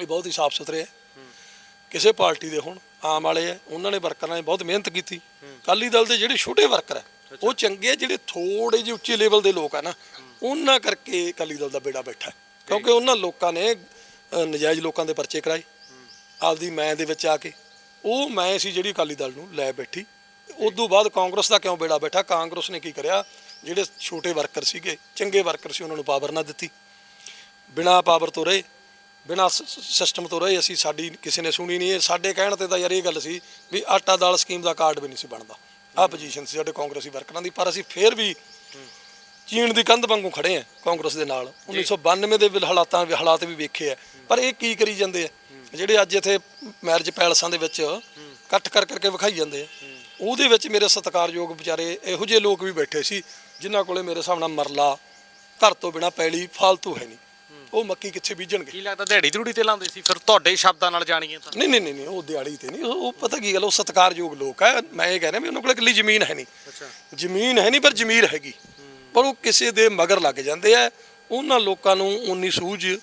ਇਹ ਬਹੁਤ ਹੀ ਸਾਫ਼ ਸੁਥਰੇ ਹੈ ਕਿਸੇ ਪਾਰਟੀ ਦੇ ਹੁਣ ਆਮ ਵਾਲੇ ਆ ਉਹਨਾਂ ਨੇ ਵਰਕਰਾਂ ਨੇ ਬਹੁਤ ਮਿਹਨਤ ਕੀਤੀ। ਅਕਾਲੀ ਦਲ ਦੇ ਜਿਹੜੇ ਛੋਟੇ ਵਰਕਰ ਹੈ ਉਹ ਚੰਗੇ ਆ ਜਿਹੜੇ ਥੋੜੇ ਜਿਹੇ ਉੱਚੇ ਲੈਵਲ ਦੇ ਲੋਕ ਆ ਨਾ ਉਹਨਾਂ ਕਰਕੇ ਅਕਾਲੀ ਦਲ ਦਾ ਬੇੜਾ ਬੈਠਾ। ਕਿਉਂਕਿ ਉਹਨਾਂ ਲੋਕਾਂ ਨੇ ਨਜਾਇਜ਼ ਲੋਕਾਂ ਦੇ ਪਰਚੇ ਕਰਾਏ। ਆਪਦੀ ਮੈਂ ਦੇ ਵਿੱਚ ਆ ਕੇ ਉਹ ਮੈਂ ਸੀ ਜਿਹੜੀ ਅਕਾਲੀ ਦਲ ਨੂੰ ਲੈ ਬੈਠੀ। ਉਦੋਂ ਬਾਅਦ ਕਾਂਗਰਸ ਦਾ ਕਿਉਂ ਬੇੜਾ ਬੈਠਾ? ਕਾਂਗਰਸ ਨੇ ਕੀ ਕਰਿਆ? ਜਿਹੜੇ ਛੋਟੇ ਵਰਕਰ ਸੀਗੇ ਚੰਗੇ ਵਰਕਰ ਸੀ ਉਹਨਾਂ ਨੂੰ ਪਾਵਰ ਨਾ ਦਿੱਤੀ। ਬਿਨਾ ਪਾਵਰ ਤੋਂ ਰਹੇ। ਬਿਨਾ ਸਿਸਟਮ ਤੋਂ ਰਹੇ ਅਸੀਂ ਸਾਡੀ ਕਿਸੇ ਨੇ ਸੁਣੀ ਨਹੀਂ। ਇਹ ਸਾਡੇ ਕਹਿਣ ਤੇ ਤਾਂ ਯਾਰ ਇਹ ਗੱਲ ਸੀ ਵੀ ਆਟਾ ਦਾਲ ਸਕੀਮ ਦਾ ਕਾਰਡ ਵੀ ਨਹੀਂ ਸੀ ਬਣਦਾ। ਆਹ ਪੋਜੀਸ਼ਨ ਸੀ ਸਾਡੇ ਕਾਂਗਰਸੀ ਵਰਕਰਾਂ ਦੀ ਪਰ ਅਸੀਂ ਫੇਰ ਵੀ ਚੀਨ ਦੀ ਕੰਧ ਵਾਂਗੂ ਖੜੇ ਆ ਕਾਂਗਰਸ ਦੇ ਨਾਲ। 1992 ਦੇ ਹਾਲਾਤਾਂ ਵੀ ਹਾਲਾਤ ਵੀ ਵੇਖੇ ਆ। ਪਰ ਇਹ ਕੀ ਕਰੀ ਜਾਂਦੇ ਆ? ਜਿਹੜੇ ਅੱਜ ਇੱਥੇ ਮੈਰਿਜ ਪੈਲਸਾਂ ਦੇ ਵਿੱਚ ਇਕੱਠ ਕਰ ਕਰਕੇ ਵਿਖਾਈ ਜਾਂਦੇ ਆ। ਉਹਦੇ ਵਿੱਚ ਮੇਰੇ ਸਤਿਕਾਰਯੋਗ ਵਿਚਾਰੇ ਇਹੋ ਜਿਹੇ ਲੋਕ ਵੀ ਬੈਠੇ ਸੀ ਜਿਨ੍ਹਾਂ ਕੋਲੇ ਮੇਰੇ ਹਿਸਾਬ ਨਾਲ ਮਰਲਾ ਘਰ ਤੋਂ ਬਿਨਾ ਪੈਲੀ ਫਾਲਤੂ ਹੈ ਨਹੀਂ। ਉਹ ਮੱਕੀ ਕਿੱਥੇ ਬੀਜਣਗੇ? ਕੀ ਲੱਗਦਾ ਦਿਹਾੜੀ ਧੂੜੀ ਤੇ ਲਾਉਂਦੇ ਸੀ? ਫਿਰ ਤੁਹਾਡੇ ਸ਼ਬਦਾਂ ਨਾਲ ਜਾਣੀਏ ਤਾਂ। ਨਹੀਂ ਨਹੀਂ ਨਹੀਂ ਨਹੀਂ, ਉਹ ਦਿਹਾੜੀ ਤੇ ਨਹੀਂ। ਉਹ ਉਹ ਪਤਾ ਕੀ ਗੱਲ ਉਹ ਸਤਿਕਾਰਯੋਗ ਲੋਕ ਹੈ ਮੈਂ ਇਹ ਕਹਿ ਰਿਹਾ ਵੀ ਉਹਨਾਂ ਕੋਲ ਇਕੱਲੀ ਜ਼ਮੀਨ ਹੈ ਨਹੀਂ। ਅੱਛਾ। ਜ਼ਮੀਨ ਹੈ ਨਹੀਂ ਪਰ ਜ਼ਮੀਰ ਹੈਗੀ। ਪਰ ਉਹ ਕਿਸੇ ਦੇ ਮਗਰ ਲੱਗ ਜਾਂਦੇ ਆ। ਉਹਨਾਂ ਲੋਕਾਂ ਨੂੰ ਉਨੀ ਸੂਝ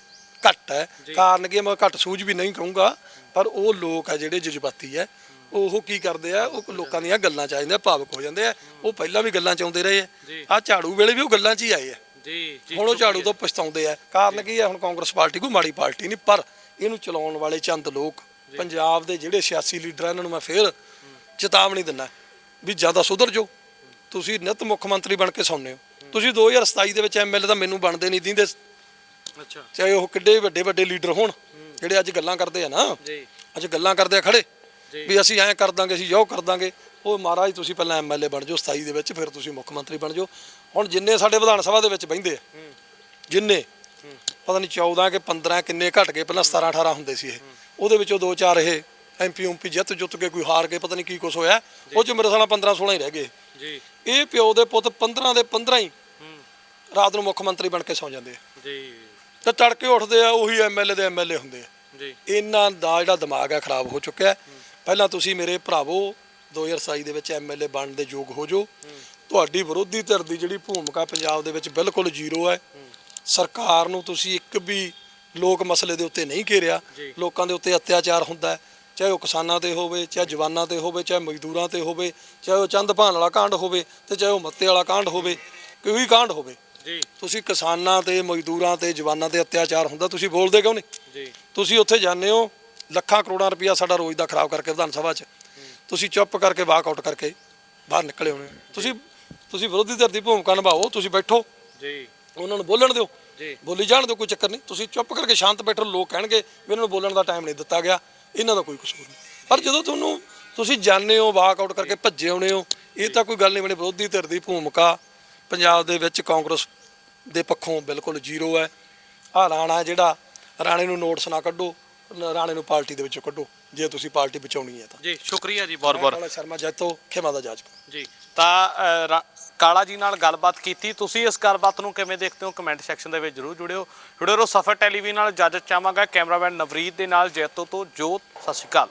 ਘੱਟ ਹੈ। ਕਾਰਨ ਕੀ ਮੈਂ ਘੱਟ ਸੂਝ ਵੀ ਨਹੀਂ ਕਹੂੰਗਾ ਪਰ ਉਹ ਲੋਕ ਆ ਜਿਹੜੇ ਜਜ਼ਬਾਤੀ ਹੈ ਉਹ ਕੀ ਕਰਦੇ ਆ ਉਹ ਲੋਕਾਂ ਦੀਆਂ ਗੱਲਾਂ ਚ ਆ ਜਾਂਦੇ ਆ ਭਾਵਕ ਹੋ ਜਾਂਦੇ ਆ। ਉਹ ਪਹਿਲਾਂ ਵੀ ਗੱਲਾਂ ਚ ਆਉਂਦੇ ਰਹੇ। ਆ। ਆ ਝਾੜੂ ਵੇਲੇ ਵੀ ਉਹ ਗੱਲਾਂ ਚ ਹੀ ਆਏ ਆ। ਜੀ ਜੀ ਹੁਣ ਉਹ ਝਾੜੂ ਤੋਂ ਪਛਤਾਉਂਦੇ ਆ। ਕਾਰਨ ਕੀ ਹੈ ਹੁਣ ਕਾਂਗਰਸ ਪਾਰਟੀ ਕੋਈ ਮਾੜੀ ਪਾਰਟੀ ਨਹੀਂ ਪਰ ਇਹਨੂੰ ਚਲਾਉਣ ਵਾਲੇ ਚੰਦ ਲੋਕ ਪੰਜਾਬ ਦੇ ਜਿਹੜੇ ਸਿਆਸੀ ਲੀਡਰ ਆ ਇਹਨਾਂ ਨੂੰ ਮੈਂ ਫੇਰ ਚੇਤਾਵਨੀ ਦਿੰਦਾ ਵੀ ਜ਼ਿਆਦਾ ਸੁਧਰ ਜਾਓ। ਤੁਸੀਂ ਨਿਤ ਮੁੱਖ ਮੰਤਰੀ ਬਣ ਕੇ ਸੌਂਦੇ ਹੋ। ਤੁਸੀਂ 2027 ਦੇ ਵਿੱਚ ਐਮਐਲਏ ਤਾਂ ਮੈਨੂੰ ਬਣਦੇ ਨਹੀਂ ਦਿੰਦੇ। ਅੱਛਾ। ਚਾਹੇ ਉਹ ਕਿੱਡੇ ਵੱਡੇ ਵੱਡੇ ਲੀਡਰ ਹੋਣ ਜਿਹੜੇ ਅੱਜ ਗੱਲਾਂ ਕਰਦੇ ਆ ਨਾ। ਜੀ। ਅੱਜ ਗੱਲਾਂ ਕਰਦੇ ਆ ਖੜੇ। ਵੀ ਅਸੀਂ ਐਂ ਕਰ ਦਾਂਗੇ ਅਸੀਂ ਜੋ ਕਰ ਦਾਂਗੇ। ਉਹ ਮਹਾਰਾਜ ਤੁਸੀਂ ਪਹਿਲਾਂ ਐਮਐਲਏ ਬਣ ਜਾਓ 27 ਦੇ ਵਿੱਚ ਫਿਰ ਤੁਸੀਂ ਮੁੱਖ ਮੰਤਰੀ ਬਣ ਜਾਓ। ਹੁਣ ਜਿੰਨੇ ਸਾਡੇ ਵਿਧਾਨ ਸਭਾ ਦੇ ਵਿੱਚ ਬਹਿੰਦੇ ਆ ਜਿੰਨੇ ਪਤਾ ਨਹੀਂ 14 ਕਿ 15 ਕਿੰਨੇ ਘਟ ਗਏ ਪਹਿਲਾਂ 17 18 ਹੁੰਦੇ ਸੀ ਇਹ। ਉਹਦੇ ਵਿੱਚੋਂ ਦੋ ਚਾਰ ਇਹ ਐਮਪੀ ਉਂਪੀ ਜਿੱਤ ਜੁੱਤ ਕੇ ਕੋਈ ਹਾਰ ਗਏ ਪਤਾ ਨਹੀਂ ਕੀ ਕੁਝ ਹੋਇਆ ਉਹ ਚ ਮੇਰੇ ਸਾਲਾ 15 16 ਹੀ ਰਹਿ ਗਏ। ਜੀ। ਇਹ ਪਿਓ ਦੇ ਪੁੱਤ 15 ਦੇ 15 ਹੀ ਰਾਤ ਨੂੰ ਮੁੱਖ ਮੰਤਰੀ ਬਣ ਕੇ ਸੌ ਜਾਂਦੇ ਆ। ਜੀ। ਤੇ ਤੜਕੇ ਉੱਠਦੇ ਆ ਉਹੀ ਐਮਐਲਏ ਦੇ ਐਮਐਲਏ ਹੁੰਦੇ ਆ। ਜੀ। ਇਹਨਾਂ ਦਾ ਜਿਹੜਾ ਦਿਮਾਗ ਹੈ ਖਰਾਬ ਹੋ ਚੁੱਕਿਆ। ਪਹਿਲਾਂ ਤੁਸੀਂ ਮੇਰੇ ਭਰਾਵੋ 2027 ਦੇ ਵਿੱਚ ਐਮਐਲਏ ਬਣਨ ਦੇ ਯੋਗ ਹੋ ਜਾਓ। ਤੁਹਾਡੀ ਵਿਰੋਧੀ ਧਿਰ ਦੀ ਜਿਹੜੀ ਭੂਮਿਕਾ ਪੰਜਾਬ ਦੇ ਵਿੱਚ ਬਿਲਕੁਲ ਜ਼ੀਰੋ ਹੈ। ਸਰਕਾਰ ਨੂੰ ਤੁਸੀਂ ਇੱਕ ਵੀ ਲੋਕ ਮਸਲੇ ਦੇ ਉੱਤੇ ਨਹੀਂ ਘੇਰਿਆ। ਜੀ। ਲੋਕਾਂ ਦੇ ਉੱਤੇ ਅਤਿਆਚਾਰ ਹੁੰਦਾ ਹੈ। ਚਾਹੇ ਉਹ ਕਿਸਾਨਾਂ ਤੇ ਹੋਵੇ ਚਾਹੇ ਜਵਾਨਾਂ ਤੇ ਹੋਵੇ ਚਾਹੇ ਮਜ਼ਦੂਰਾਂ ਤੇ ਹੋਵੇ ਚਾਹੇ ਉਹ ਚੰਦ ਭਾਨ ਵਾਲਾ ਕਾਂਡ ਹੋਵੇ ਤੇ ਚਾਹੇ ਉਹ ਮੱਤੇ ਵਾਲਾ ਕਾਂਡ ਹੋਵੇ ਕੋਈ ਵੀ ਕਾਂਡ ਹੋਵੇ। ਜੀ। ਤੁਸੀਂ ਕਿਸਾਨਾਂ ਤੇ ਮਜ਼ਦੂਰਾਂ ਤੇ ਜਵਾਨਾਂ ਤੇ ਅਤਿਆਚਾਰ ਹੁੰਦਾ ਤੁਸੀਂ ਬੋਲਦੇ ਕਿਉਂ ਨਹੀਂ? ਜੀ। ਤੁਸੀਂ ਉੱਥੇ ਜਾਂਦੇ ਹੋ ਲੱਖਾਂ ਕਰੋੜਾਂ ਰੁਪਇਆ ਸਾਡਾ ਰੋਜ਼ ਦਾ ਖਰਾਬ ਕਰਕੇ ਵਿਧਾਨ ਸਭਾ 'ਚ। ਤੁਸੀਂ ਚੁੱਪ ਕਰਕੇ ਵਾਕਆਊਟ ਕਰਕੇ ਬਾਹਰ ਨਿਕਲੇ ਹੋਣੇ। ਤੁਸੀਂ ਤੁਸੀਂ ਵਿਰੋਧੀ ਧਿਰ ਦੀ ਭੂਮਿਕਾ ਨਿਭਾਓ ਤੁਸੀਂ ਬੈਠੋ। ਜੀ। ਉਹਨਾਂ ਨੂੰ ਬੋਲਣ ਦਿਓ। ਜੀ। ਬੋਲੀ ਜਾਣ ਦਿਓ ਕੋਈ ਚੱਕਰ ਨਹੀਂ। ਤੁਸੀਂ ਚੁੱਪ ਕਰਕੇ ਸ਼ਾਂਤ ਬੈਠੋ ਲੋਕ ਕਹਿਣਗੇ ਵੀ ਇਹਨਾਂ ਨੂੰ ਬੋਲਣ ਦਾ ਟਾਈਮ ਨਹੀਂ ਦਿੱਤਾ ਗਿਆ। ਇਹਨਾਂ ਦਾ ਕੋਈ ਕਸੂਰ ਨਹੀਂ। ਪਰ ਜਦੋਂ ਤੁਹਾਨੂੰ ਤੁਸੀਂ ਜਾਣਦੇ ਹੋ ਵਾਕਆਊਟ ਕਰਕੇ ਭੱਜੇ ਆਉਣੇ ਹੋ ਇਹ ਤਾਂ ਕੋਈ ਗੱਲ ਨਹੀਂ ਬਣੀ। ਵਿਰੋਧੀ ਧਿਰ ਦੀ ਭੂਮਿਕਾ ਪੰਜਾਬ ਦੇ ਵਿੱਚ ਕਾਂਗਰਸ ਦੇ ਪੱਖੋਂ ਬਿਲਕੁਲ ਜ਼ੀਰੋ ਹੈ। ਆ ਰਾਣਾ ਜਿਹੜਾ ਰਾਣੇ ਨੂੰ ਨੋਟਿਸ ਨਾ ਕੱਢੋ। ਨ- ਰਾਣੇ ਨੂੰ ਪਾਰਟੀ ਦੇ ਵਿੱਚੋਂ ਕੱਢੋ ਜੇ ਤੁਸੀਂ ਪਾਰਟੀ ਬਚਾਉਣੀ ਹੈ ਤਾਂ। ਜੀ ਸ਼ੁਕਰੀਆ ਜੀ ਬਹੁਤ ਬਹੁਤ। ਕਾਲਾ ਸ਼ਰਮਾ ਜੈਤੋ ਖੇਮਾ ਦਾ ਜਾਜ ਜੀ ਤਾਂ ਅ, ਰਾ- ਕਾਲਾ ਜੀ ਨਾਲ ਗੱਲਬਾਤ ਕੀਤੀ। ਤੁਸੀਂ ਇਸ ਗੱਲਬਾਤ ਨੂੰ ਕਿਵੇਂ ਦੇਖਦੇ ਹੋ? ਕਮੈਂਟ ਸੈਕਸ਼ਨ ਦੇ ਵਿੱਚ ਜਰੂਰ ਜੁੜਿਓ। ਜੁੜੇ ਰਹੋ ਸਫਰ ਟੈਲੀਵਿਜ਼ਨ ਨਾਲ। ਇਜਾਜ਼ਤ ਚਾਹਾਂਗਾ ਕੈਮਰਾਮੈਨ ਨਵਰੀਤ ਦੇ ਨਾਲ ਜੈਤੋ ਤੋਂ ਜੋਤ। ਸਤਿ ਸ਼੍ਰੀ ਅਕਾਲ।